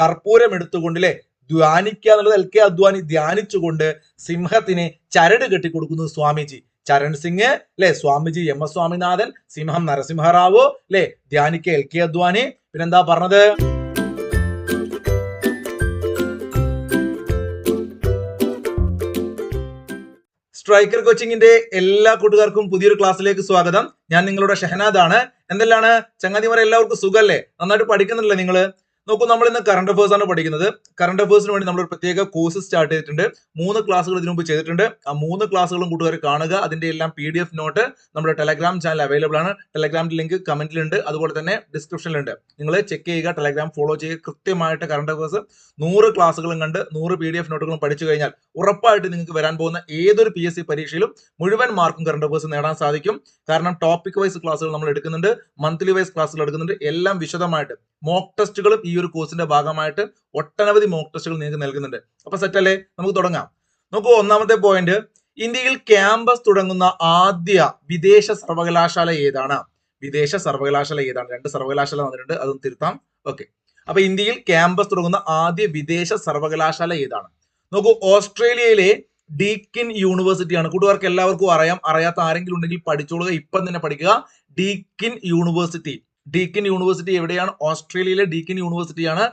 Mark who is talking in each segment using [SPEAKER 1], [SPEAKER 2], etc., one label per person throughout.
[SPEAKER 1] കർപ്പൂരം അല്ലേ ധ്യാനിക്കുക എന്നുള്ളത് എൽ കെ അദ്വാനി ധ്യാനിച്ചുകൊണ്ട് സിംഹത്തിന് ചരട് കെട്ടിക്കൊടുക്കുന്നു സ്വാമിജി ചരൺ സിംഗ് അല്ലെ സ്വാമിജി എം എസ് സ്വാമിനാഥൻ സിംഹം നരസിംഹറാവു അല്ലെ ധ്യാനിക്ക എൽ കെ അദ്വാനി പിന്നെന്താ പറഞ്ഞത് സ്ട്രൈക്കർ കോച്ചിങ്ങിന്റെ എല്ലാ കൂട്ടുകാർക്കും പുതിയൊരു ക്ലാസ്സിലേക്ക് സ്വാഗതം ഞാൻ നിങ്ങളുടെ ഷഹനാദാണ് എന്തെല്ലാണ് ചങ്ങാതിമാരെ എല്ലാവർക്കും സുഖല്ലേ നന്നായിട്ട് പഠിക്കുന്നില്ലേ നിങ്ങള് നോക്കൂ നമ്മൾ ഇന്ന് കറണ്ട് അഫേഴ്സ് ആണ് പഠിക്കുന്നത് കറണ്ട് അഫേഴ്സിന് വേണ്ടി നമ്മൾ ഒരു പ്രത്യേക കോഴ്സ് സ്റ്റാർട്ട് ചെയ്തിട്ടുണ്ട് മൂന്ന് ക്ലാസ്സുകൾ ഇതിനു മുമ്പ് ചെയ്തിട്ടുണ്ട് ആ മൂന്ന് ക്ലാസ്സുകളും കൂട്ടുകാർ കാണുക അതിന്റെ എല്ലാം പി ഡി എഫ് നോട്ട് നമ്മുടെ ടെലഗ്രാം ചാനൽ അവൈലബിൾ ആണ് ടെലഗ്രാമിന്റെ ലിങ്ക് കമന്റിലുണ്ട് അതുപോലെ തന്നെ ഡിസ്ക്രിപ്ഷനിലുണ്ട് നിങ്ങൾ ചെക്ക് ചെയ്യുക ടെലഗ്രാം ഫോളോ ചെയ്യുക കൃത്യമായിട്ട് കറണ്ട് അഫേഴ്സ് നൂറ് ക്ലാസ്സുകളും കണ്ട് നൂറ് പി ഡി എഫ് നോട്ടുകളും പഠിച്ചു കഴിഞ്ഞാൽ ഉറപ്പായിട്ട് നിങ്ങൾക്ക് വരാൻ പോകുന്ന ഏതൊരു പി എസ് സി പരീക്ഷയിലും മുഴുവൻ മാർക്കും കറണ്ട് അഫേഴ്സ് നേടാൻ സാധിക്കും കാരണം ടോപ്പിക് വൈസ് ക്ലാസ്സുകൾ നമ്മൾ എടുക്കുന്നുണ്ട് മന്ത്ലി വൈസ് ക്ലാസ്സുകൾ എടുക്കുന്നുണ്ട് എല്ലാം വിശദമായിട്ട് മോക്ക് ടെസ്റ്റുകളും ഈ ഒരു കോഴ്സിന്റെ ഭാഗമായിട്ട് ഒട്ടനവധി മോക്ക് ടെസ്റ്റുകൾ നിങ്ങൾക്ക് നൽകുന്നുണ്ട് അപ്പൊ സെറ്റ് അല്ലേ നമുക്ക് തുടങ്ങാം നോക്കൂ ഒന്നാമത്തെ പോയിന്റ് ഇന്ത്യയിൽ ക്യാമ്പസ് തുടങ്ങുന്ന ആദ്യ വിദേശ സർവകലാശാല ഏതാണ് വിദേശ സർവകലാശാല ഏതാണ് രണ്ട് സർവകലാശാല വന്നിട്ടുണ്ട് അതും തിരുത്താം ഓക്കെ അപ്പൊ ഇന്ത്യയിൽ ക്യാമ്പസ് തുടങ്ങുന്ന ആദ്യ വിദേശ സർവകലാശാല ഏതാണ് നോക്കൂ ഓസ്ട്രേലിയയിലെ ഡീക്കിൻ യൂണിവേഴ്സിറ്റിയാണ് കൂട്ടുകാർക്ക് എല്ലാവർക്കും അറിയാം അറിയാത്ത ആരെങ്കിലും ഉണ്ടെങ്കിൽ പഠിച്ചോളുക ഇപ്പം തന്നെ പഠിക്കുക ഡീക്കിൻ യൂണിവേഴ്സിറ്റി ഡീക്കൻ യൂണിവേഴ്സിറ്റി എവിടെയാണ് ഓസ്ട്രേലിയയിലെ ഡീക്കൻ യൂണിവേഴ്സിറ്റിയാണ്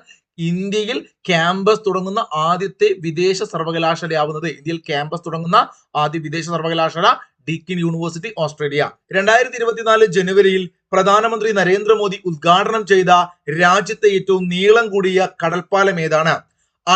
[SPEAKER 1] ഇന്ത്യയിൽ ക്യാമ്പസ് തുടങ്ങുന്ന ആദ്യത്തെ വിദേശ സർവകലാശാലയാവുന്നത് ഇന്ത്യയിൽ ക്യാമ്പസ് തുടങ്ങുന്ന ആദ്യ വിദേശ സർവകലാശാല ഡീക്കിൻ യൂണിവേഴ്സിറ്റി ഓസ്ട്രേലിയ രണ്ടായിരത്തി ഇരുപത്തിനാല് ജനുവരിയിൽ പ്രധാനമന്ത്രി നരേന്ദ്രമോദി ഉദ്ഘാടനം ചെയ്ത രാജ്യത്തെ ഏറ്റവും നീളം കൂടിയ കടൽപ്പാലം ഏതാണ്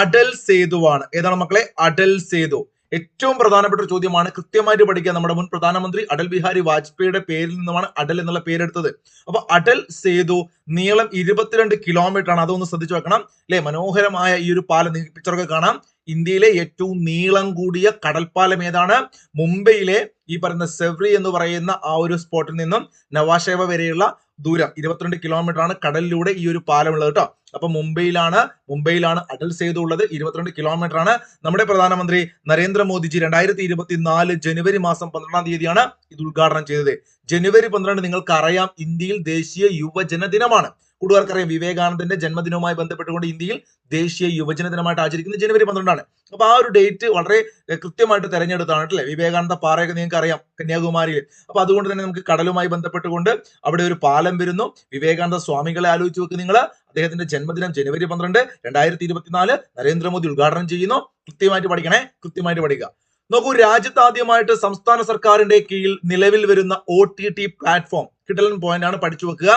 [SPEAKER 1] അടൽ സേതുവാണ് ഏതാണ് മക്കളെ അടൽ സേതു ഏറ്റവും പ്രധാനപ്പെട്ട ഒരു ചോദ്യമാണ് കൃത്യമായിട്ട് പഠിക്കുക നമ്മുടെ മുൻ പ്രധാനമന്ത്രി അടൽ ബിഹാരി വാജ്പേയിയുടെ പേരിൽ നിന്നുമാണ് അടൽ എന്നുള്ള പേരെടുത്തത് അപ്പൊ അടൽ സേതു നീളം ഇരുപത്തിരണ്ട് കിലോമീറ്റർ ആണ് അതൊന്ന് ശ്രദ്ധിച്ചു വെക്കണം അല്ലെ മനോഹരമായ ഈ ഒരു പാലം നിങ്ങൾക്ക് പിക്ചറൊക്കെ കാണാം ഇന്ത്യയിലെ ഏറ്റവും നീളം കൂടിയ കടൽപ്പാലം ഏതാണ് മുംബൈയിലെ ഈ പറയുന്ന സെവ്രി എന്ന് പറയുന്ന ആ ഒരു സ്പോട്ടിൽ നിന്നും നവാഷേവ വരെയുള്ള ദൂരം ഇരുപത്തിരണ്ട് കിലോമീറ്റർ ആണ് കടലിലൂടെ ഈ ഒരു പാലം ഉള്ളത് കേട്ടോ അപ്പൊ മുംബൈയിലാണ് മുംബൈയിലാണ് അടൽ സേതു ഉള്ളത് ഇരുപത്തിരണ്ട് കിലോമീറ്റർ ആണ് നമ്മുടെ പ്രധാനമന്ത്രി നരേന്ദ്രമോദിജി രണ്ടായിരത്തി ഇരുപത്തി നാല് ജനുവരി മാസം പന്ത്രണ്ടാം തീയതിയാണ് ഇത് ഉദ്ഘാടനം ചെയ്തത് ജനുവരി പന്ത്രണ്ട് നിങ്ങൾക്ക് അറിയാം ഇന്ത്യയിൽ ദേശീയ യുവജന ദിനമാണ് കൂടുതൽക്കറിയാം വിവേകാനന്ദന്റെ ജന്മദിനവുമായി ബന്ധപ്പെട്ടുകൊണ്ട് ഇന്ത്യയിൽ ദേശീയ യുവജന ദിനമായിട്ട് ആചരിക്കുന്നത് ജനുവരി പന്ത്രണ്ടാണ് അപ്പൊ ആ ഒരു ഡേറ്റ് വളരെ കൃത്യമായിട്ട് തെരഞ്ഞെടുത്താണ് അല്ലെ വിവേകാനന്ദ പാറയൊക്കെ നിങ്ങൾക്ക് അറിയാം കന്യാകുമാരിയിൽ അപ്പൊ അതുകൊണ്ട് തന്നെ നമുക്ക് കടലുമായി ബന്ധപ്പെട്ടുകൊണ്ട് അവിടെ ഒരു പാലം വരുന്നു വിവേകാനന്ദ സ്വാമികളെ ആലോചിച്ച് നോക്ക് നിങ്ങൾ അദ്ദേഹത്തിന്റെ ജന്മദിനം ജനുവരി പന്ത്രണ്ട് രണ്ടായിരത്തി ഇരുപത്തിനാല് നരേന്ദ്രമോദി ഉദ്ഘാടനം ചെയ്യുന്നു കൃത്യമായിട്ട് പഠിക്കണേ കൃത്യമായിട്ട് പഠിക്കുക നോക്കൂ രാജ്യത്ത് ആദ്യമായിട്ട് സംസ്ഥാന സർക്കാരിന്റെ കീഴിൽ നിലവിൽ വരുന്ന ഒ ടി ടി പ്ലാറ്റ്ഫോം കിട്ടലൻ പോയിന്റ് ആണ് പഠിച്ചു വെക്കുക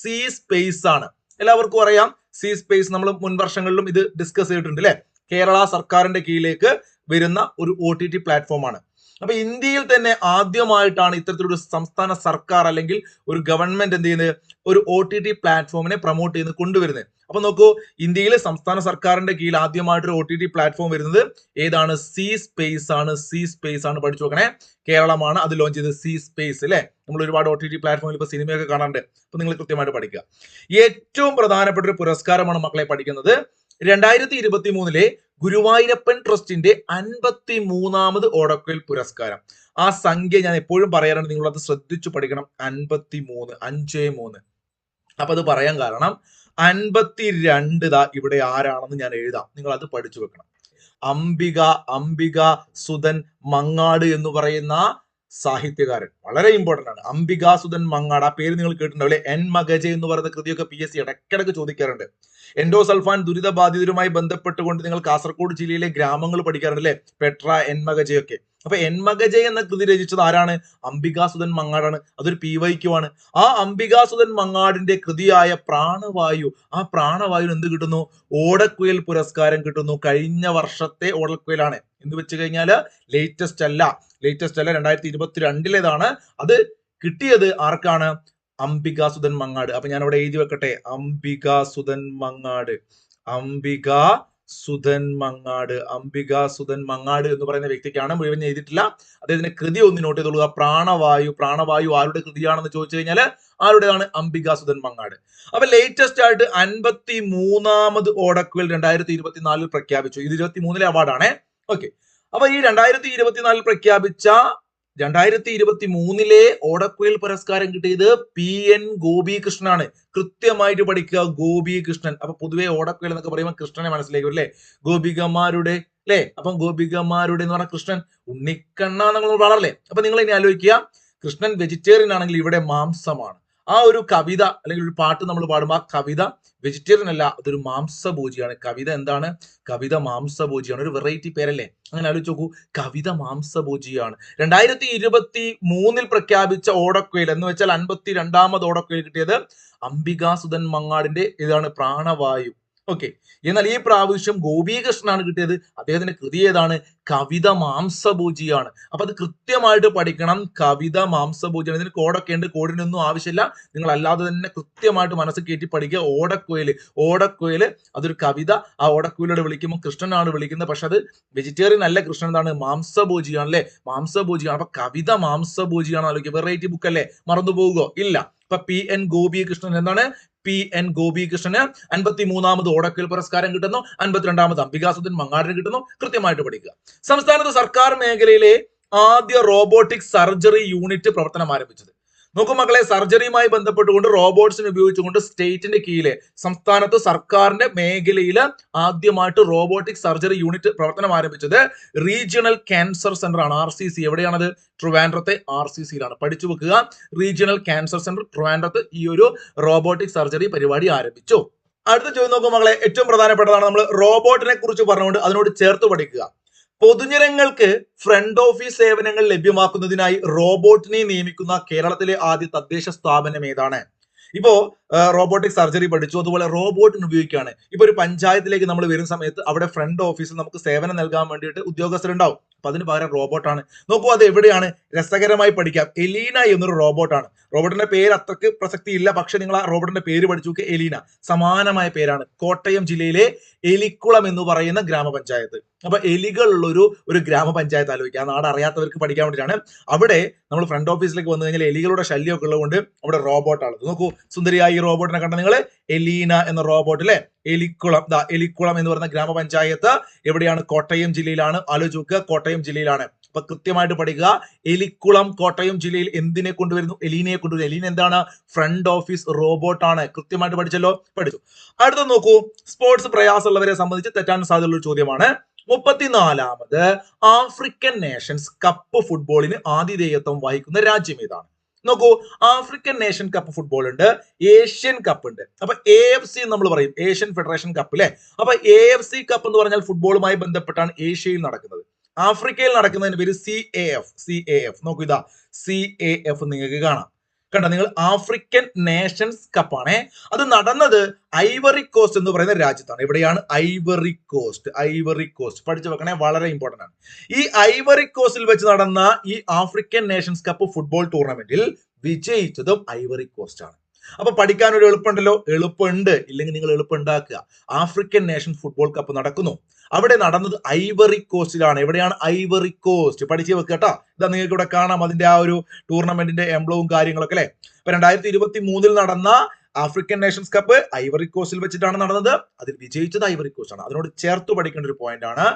[SPEAKER 1] സി സ്പേസ് ആണ് എല്ലാവർക്കും അറിയാം സി സ്പേസ് നമ്മൾ മുൻ വർഷങ്ങളിലും ഇത് ഡിസ്കസ് ചെയ്തിട്ടുണ്ട് അല്ലെ കേരള സർക്കാരിന്റെ കീഴിലേക്ക് വരുന്ന ഒരു ഒ ടി ടി പ്ലാറ്റ്ഫോമാണ് അപ്പൊ ഇന്ത്യയിൽ തന്നെ ആദ്യമായിട്ടാണ് ഇത്തരത്തിലൊരു സംസ്ഥാന സർക്കാർ അല്ലെങ്കിൽ ഒരു ഗവൺമെന്റ് എന്ത് ചെയ്യുന്നത് ഒരു ഒ ടി ടി പ്ലാറ്റ്ഫോമിനെ പ്രൊമോട്ട് ചെയ്ത് കൊണ്ടുവരുന്നത് അപ്പൊ നോക്കൂ ഇന്ത്യയിലെ സംസ്ഥാന സർക്കാരിന്റെ കീഴിൽ ആദ്യമായിട്ടൊരു ഒ ടി ടി പ്ലാറ്റ്ഫോം വരുന്നത് ഏതാണ് സി സ്പേസ് ആണ് സി സ്പേസ് ആണ് പഠിച്ചു നോക്കണേ കേരളമാണ് അത് ലോഞ്ച് ചെയ്തത് സി സ്പേസ് അല്ലെ നമ്മൾ ഒരുപാട് ഒ ടി ടി പ്ലാറ്റ്ഫോമിൽ ഇപ്പൊ സിനിമയൊക്കെ കാണാറുണ്ട് അപ്പൊ നിങ്ങൾ കൃത്യമായിട്ട് പഠിക്കുക ഏറ്റവും പ്രധാനപ്പെട്ട ഒരു പുരസ്കാരമാണ് മക്കളെ പഠിക്കുന്നത് രണ്ടായിരത്തി ഇരുപത്തി മൂന്നിലെ ഗുരുവായൂരപ്പൻ ട്രസ്റ്റിന്റെ അൻപത്തി മൂന്നാമത് ഓടക്കൽ പുരസ്കാരം ആ സംഖ്യ ഞാൻ എപ്പോഴും പറയാറുണ്ട് നിങ്ങളത് ശ്രദ്ധിച്ചു പഠിക്കണം അൻപത്തി മൂന്ന് അഞ്ചേ മൂന്ന് അപ്പൊ അത് പറയാൻ കാരണം അൻപത്തി രണ്ട് ദാ ഇവിടെ ആരാണെന്ന് ഞാൻ എഴുതാം നിങ്ങൾ അത് പഠിച്ചു വെക്കണം അംബിക അംബിക സുധൻ മങ്ങാട് എന്ന് പറയുന്ന സാഹിത്യകാരൻ വളരെ ഇമ്പോർട്ടന്റ് ആണ് അംബികാസുധൻ മങ്ങാട് ആ പേര് നിങ്ങൾ കേട്ടിട്ടുണ്ടാവില്ലേ എൻ മഗജ എന്ന് പറയുന്ന കൃതിയൊക്കെ പി എസ് സി ഇടയ്ക്കിടയ്ക്ക് ചോദിക്കാറുണ്ട് എൻഡോസൾഫാൻ ദുരിതബാധിതരുമായി ബന്ധപ്പെട്ടുകൊണ്ട് നിങ്ങൾ കാസർഗോഡ് ജില്ലയിലെ ഗ്രാമങ്ങൾ പഠിക്കാറുണ്ട് അല്ലെ പെട്ര എൻ മഗജയൊക്കെ അപ്പൊ എൻമകജയ് എന്ന കൃതി രചിച്ചത് ആരാണ് അംബികാസുധൻ മങ്ങാടാണ് അതൊരു പി ആണ് ആ അംബികാസുദൻ മങ്ങാടിന്റെ കൃതിയായ പ്രാണവായു ആ പ്രാണവായു എന്ത് കിട്ടുന്നു ഓടക്കുയൽ പുരസ്കാരം കിട്ടുന്നു കഴിഞ്ഞ വർഷത്തെ ഓടക്കുയലാണ് എന്ന് വെച്ച് കഴിഞ്ഞാല് ലേറ്റസ്റ്റ് അല്ല ലേറ്റസ്റ്റ് അല്ല രണ്ടായിരത്തി ഇരുപത്തിരണ്ടിലേതാണ് അത് കിട്ടിയത് ആർക്കാണ് അംബികാസുദൻ മങ്ങാട് അപ്പൊ ഞാൻ അവിടെ എഴുതി വെക്കട്ടെ അംബികാസുദൻ മങ്ങാട് അംബിക സുധൻ മങ്ങാട് അംബിക സുധൻ മങ്ങാട് എന്ന് പറയുന്ന വ്യക്തിക്കാണ് മുഴുവൻ എഴുതിയിട്ടില്ല അദ്ദേഹത്തിന്റെ കൃതി ഒന്ന് നോട്ട് ചെയ്തോളുക പ്രാണവായു പ്രാണവായു ആരുടെ കൃതിയാണെന്ന് ചോദിച്ചു കഴിഞ്ഞാൽ ആരുടേതാണ് അംബിക സുധൻ മങ്ങാട് അപ്പൊ ലേറ്റസ്റ്റ് ആയിട്ട് അൻപത്തി മൂന്നാമത് ഓടക്കുവൽ രണ്ടായിരത്തി ഇരുപത്തിനാലിൽ പ്രഖ്യാപിച്ചു ഇത് ഇരുപത്തി മൂന്നിലെ അവാർഡാണ് ഓക്കെ അപ്പൊ ഈ രണ്ടായിരത്തി ഇരുപത്തിനാലിൽ പ്രഖ്യാപിച്ച രണ്ടായിരത്തി ഇരുപത്തി മൂന്നിലെ ഓടക്കുയിൽ പുരസ്കാരം കിട്ടിയത് പി എൻ ഗോപികൃഷ്ണനാണ് കൃത്യമായിട്ട് പഠിക്കുക ഗോപികൃഷ്ണൻ അപ്പൊ പൊതുവെ ഓടക്കുയിൽ എന്നൊക്കെ പറയുമ്പോൾ കൃഷ്ണനെ മനസ്സിലേക്ക് അല്ലേ ഗോപികമാരുടെ അല്ലെ അപ്പൊ ഗോപികമാരുടെ എന്ന് പറഞ്ഞ കൃഷ്ണൻ ഉണ്ണിക്കണ്ണ എന്നുള്ള ഒരാളല്ലേ അപ്പൊ നിങ്ങൾ ഇനി ആലോചിക്കുക കൃഷ്ണൻ വെജിറ്റേറിയൻ ആണെങ്കിൽ ഇവിടെ മാംസമാണ് ആ ഒരു കവിത അല്ലെങ്കിൽ ഒരു പാട്ട് നമ്മൾ പാടുമ്പോൾ ആ കവിത വെജിറ്റേറിയൻ അല്ല അതൊരു മാംസഭോജിയാണ് കവിത എന്താണ് കവിത മാംസഭോജിയാണ് ഒരു വെറൈറ്റി പേരല്ലേ അങ്ങനെ ആലോചിച്ച് നോക്കൂ കവിത മാംസഭോജിയാണ് രണ്ടായിരത്തി ഇരുപത്തി മൂന്നിൽ പ്രഖ്യാപിച്ച ഓടക്കുയിൽ എന്ന് വെച്ചാൽ അൻപത്തി രണ്ടാമത് ഓടക്കുയിൽ കിട്ടിയത് അംബികാസുധൻ മങ്ങാടിന്റെ ഇതാണ് പ്രാണവായു ഓക്കെ എന്നാൽ ഈ പ്രാവശ്യം ഗോപീകൃഷ്ണനാണ് കിട്ടിയത് അദ്ദേഹത്തിന്റെ കൃതി ഏതാണ് കവിത മാംസഭൂജിയാണ് അപ്പൊ അത് കൃത്യമായിട്ട് പഠിക്കണം കവിത മാംസഭൂജിയാണ് ഇതിന് കോടൊക്കെ ഉണ്ട് കോഡിനൊന്നും ആവശ്യമില്ല നിങ്ങൾ അല്ലാതെ തന്നെ കൃത്യമായിട്ട് മനസ്സ് കയറ്റി പഠിക്കുക ഓടക്കുയിൽ ഓടക്കുയിൽ അതൊരു കവിത ആ ഓടക്കുയിലൂടെ വിളിക്കുമ്പോൾ കൃഷ്ണനാണ് വിളിക്കുന്നത് പക്ഷെ അത് വെജിറ്റേറിയൻ അല്ല കൃഷ്ണൻ എന്താണ് മാംസഭൂജിയാണ് അല്ലേ മാംസഭൂജിയാണ് അപ്പൊ കവിത മാംസഭൂജിയാണ് ആലോചിക്കുക വെറൈറ്റി ബുക്ക് അല്ലേ മറന്നു പോവുകയോ ഇല്ല അപ്പൊ പി എൻ ഗോപികൃഷ്ണൻ എന്താണ് പി എൻ ഗോപികൃഷ്ണന് അൻപത്തി മൂന്നാമത് ഓടക്കൽ പുരസ്കാരം കിട്ടുന്നു അൻപത്തിരണ്ടാമത് അംബികാസുദ്ധൻ മങ്ങാടിന് കിട്ടുന്നു കൃത്യമായിട്ട് പഠിക്കുക സംസ്ഥാനത്ത് സർക്കാർ മേഖലയിലെ ആദ്യ റോബോട്ടിക് സർജറി യൂണിറ്റ് പ്രവർത്തനം ആരംഭിച്ചത് നോക്കൂ മക്കളെ സർജറിയുമായി ബന്ധപ്പെട്ടുകൊണ്ട് റോബോട്ട്സിനെ ഉപയോഗിച്ചുകൊണ്ട് സ്റ്റേറ്റിന്റെ കീഴിലെ സംസ്ഥാനത്ത് സർക്കാരിന്റെ മേഖലയിൽ ആദ്യമായിട്ട് റോബോട്ടിക് സർജറി യൂണിറ്റ് പ്രവർത്തനം ആരംഭിച്ചത് റീജിയണൽ ക്യാൻസർ സെന്റർ ആണ് ആർ സി സി എവിടെയാണത് ട്രിവാൻഡ്രത്തെ ആർ സി സിയിലാണ് പഠിച്ചു വെക്കുക റീജിയണൽ ക്യാൻസർ സെന്റർ ട്രിവാൻഡ്രത്ത് ഈ ഒരു റോബോട്ടിക് സർജറി പരിപാടി ആരംഭിച്ചു അടുത്ത ചോദ്യം നോക്കൂ മകളെ ഏറ്റവും പ്രധാനപ്പെട്ടതാണ് നമ്മൾ റോബോട്ടിനെ കുറിച്ച് പറഞ്ഞുകൊണ്ട് അതിനോട് ചേർത്ത് പഠിക്കുക പൊതുജനങ്ങൾക്ക് ഫ്രണ്ട് ഓഫീസ് സേവനങ്ങൾ ലഭ്യമാക്കുന്നതിനായി റോബോട്ടിനെ നിയമിക്കുന്ന കേരളത്തിലെ ആദ്യ തദ്ദേശ സ്ഥാപനം ഏതാണ് ഇപ്പോ റോബോട്ടിക് സർജറി പഠിച്ചു അതുപോലെ റോബോട്ടിന് ഉപയോഗിക്കുകയാണ് ഇപ്പൊ ഒരു പഞ്ചായത്തിലേക്ക് നമ്മൾ വരുന്ന സമയത്ത് അവിടെ ഫ്രണ്ട് ഓഫീസിൽ നമുക്ക് സേവനം നൽകാൻ വേണ്ടിയിട്ട് ഉദ്യോഗസ്ഥരുണ്ടാവും അപ്പൊ അതിന് പകരം റോബോട്ടാണ് നോക്കൂ അത് എവിടെയാണ് രസകരമായി പഠിക്കാം എലീന എന്നൊരു റോബോട്ടാണ് റോബർട്ടിന്റെ പേര് അത്രക്ക് പ്രസക്തി ഇല്ല പക്ഷെ നിങ്ങൾ ആ റോബർട്ടിന്റെ പേര് പഠിച്ചു നോക്കുക എലീന സമാനമായ പേരാണ് കോട്ടയം ജില്ലയിലെ എലിക്കുളം എന്ന് പറയുന്ന ഗ്രാമപഞ്ചായത്ത് അപ്പൊ എലികളുള്ള ഒരു ഒരു ഗ്രാമപഞ്ചായത്ത് ആലോചിക്കുക ആ നാട് അറിയാത്തവർക്ക് പഠിക്കാൻ വേണ്ടിയിട്ടാണ് അവിടെ നമ്മൾ ഫ്രണ്ട് ഓഫീസിലേക്ക് വന്നു കഴിഞ്ഞാൽ എലികളുടെ ശല്യമൊക്കെ ഉള്ളതുകൊണ്ട് അവിടെ റോബോട്ടാണ് നോക്കൂ സുന്ദരിയായി ഈ റോബോട്ടിനെ കണ്ട നിങ്ങൾ എലീന എന്ന റോബോട്ട് അല്ലെ എലിക്കുളം ദാ എലിക്കുളം എന്ന് പറയുന്ന ഗ്രാമപഞ്ചായത്ത് എവിടെയാണ് കോട്ടയം ജില്ലയിലാണ് ആലോചിച്ച് നോക്കുക കോട്ടയം ജില്ലയിലാണ് അപ്പൊ കൃത്യമായിട്ട് പഠിക്കുക എലിക്കുളം കോട്ടയം ജില്ലയിൽ എന്തിനെ കൊണ്ടുവരുന്നു എലീനയെ കൊണ്ടുവരും എലീൻ എന്താണ് ഫ്രണ്ട് ഓഫീസ് റോബോട്ട് ആണ് കൃത്യമായിട്ട് പഠിച്ചല്ലോ പഠിച്ചു അടുത്ത നോക്കൂ സ്പോർട്സ് പ്രയാസമുള്ളവരെ സംബന്ധിച്ച് തെറ്റാൻ സാധ്യതയുള്ള ഒരു ചോദ്യമാണ് മുപ്പത്തിനാലാമത് ആഫ്രിക്കൻ നേഷൻസ് കപ്പ് ഫുട്ബോളിന് ആതിഥേയത്വം വഹിക്കുന്ന രാജ്യം ഏതാണ് നോക്കൂ ആഫ്രിക്കൻ നേഷൻ കപ്പ് ഫുട്ബോൾ ഉണ്ട് ഏഷ്യൻ കപ്പ് ഉണ്ട് അപ്പൊ എ എഫ് സി നമ്മൾ പറയും ഏഷ്യൻ ഫെഡറേഷൻ കപ്പ് അല്ലെ അപ്പൊ എ എഫ് സി കപ്പ് എന്ന് പറഞ്ഞാൽ ഫുട്ബോളുമായി ബന്ധപ്പെട്ടാണ് ഏഷ്യയിൽ നടക്കുന്നത് ആഫ്രിക്കയിൽ നടക്കുന്നതിന് പേര് C A F C A F നോക്കൂ ഇതാ സി എ എഫ് നിങ്ങൾക്ക് കാണാം കണ്ട നിങ്ങൾ ആഫ്രിക്കൻ നേഷൻസ് കപ്പാണേ അത് നടന്നത് ഐവറി കോസ്റ്റ് എന്ന് പറയുന്ന രാജ്യത്താണ് ഇവിടെയാണ് ഐവറി കോസ്റ്റ് ഐവറി കോസ്റ്റ് പഠിച്ചു വെക്കണേ വളരെ ഇമ്പോർട്ടന്റ് ആണ് ഈ ഐവറി കോസ്റ്റിൽ വെച്ച് നടന്ന ഈ ആഫ്രിക്കൻ നേഷൻസ് കപ്പ് ഫുട്ബോൾ ടൂർണമെന്റിൽ വിജയിച്ചതും ഐവറി കോസ്റ്റ് ആണ് അപ്പൊ പഠിക്കാൻ ഒരു എളുപ്പമുണ്ടല്ലോ എളുപ്പമുണ്ട് ഇല്ലെങ്കിൽ നിങ്ങൾ എളുപ്പമുണ്ടാക്കുക ആഫ്രിക്കൻ നേഷൻ ഫുട്ബോൾ കപ്പ് നടക്കുന്നു അവിടെ നടന്നത് ഐവറി കോസ്റ്റിലാണ് എവിടെയാണ് ഐവറി കോസ്റ്റ് പഠിച്ചു വെക്കുക കേട്ടോ ഇതാ നിങ്ങൾക്ക് ഇവിടെ കാണാം അതിന്റെ ആ ഒരു ടൂർണമെന്റിന്റെ എംബ്ലവും കാര്യങ്ങളൊക്കെ അല്ലെ അപ്പൊ രണ്ടായിരത്തി ഇരുപത്തി മൂന്നിൽ നടന്ന ആഫ്രിക്കൻ നേഷൻസ് കപ്പ് ഐവറി കോസ്റ്റിൽ വെച്ചിട്ടാണ് നടന്നത് അതിൽ വിജയിച്ചത് ഐവറി കോസ്റ്റ് ആണ് അതിനോട് ചേർത്ത് പഠിക്കേണ്ട ഒരു പോയിന്റ് ആണ്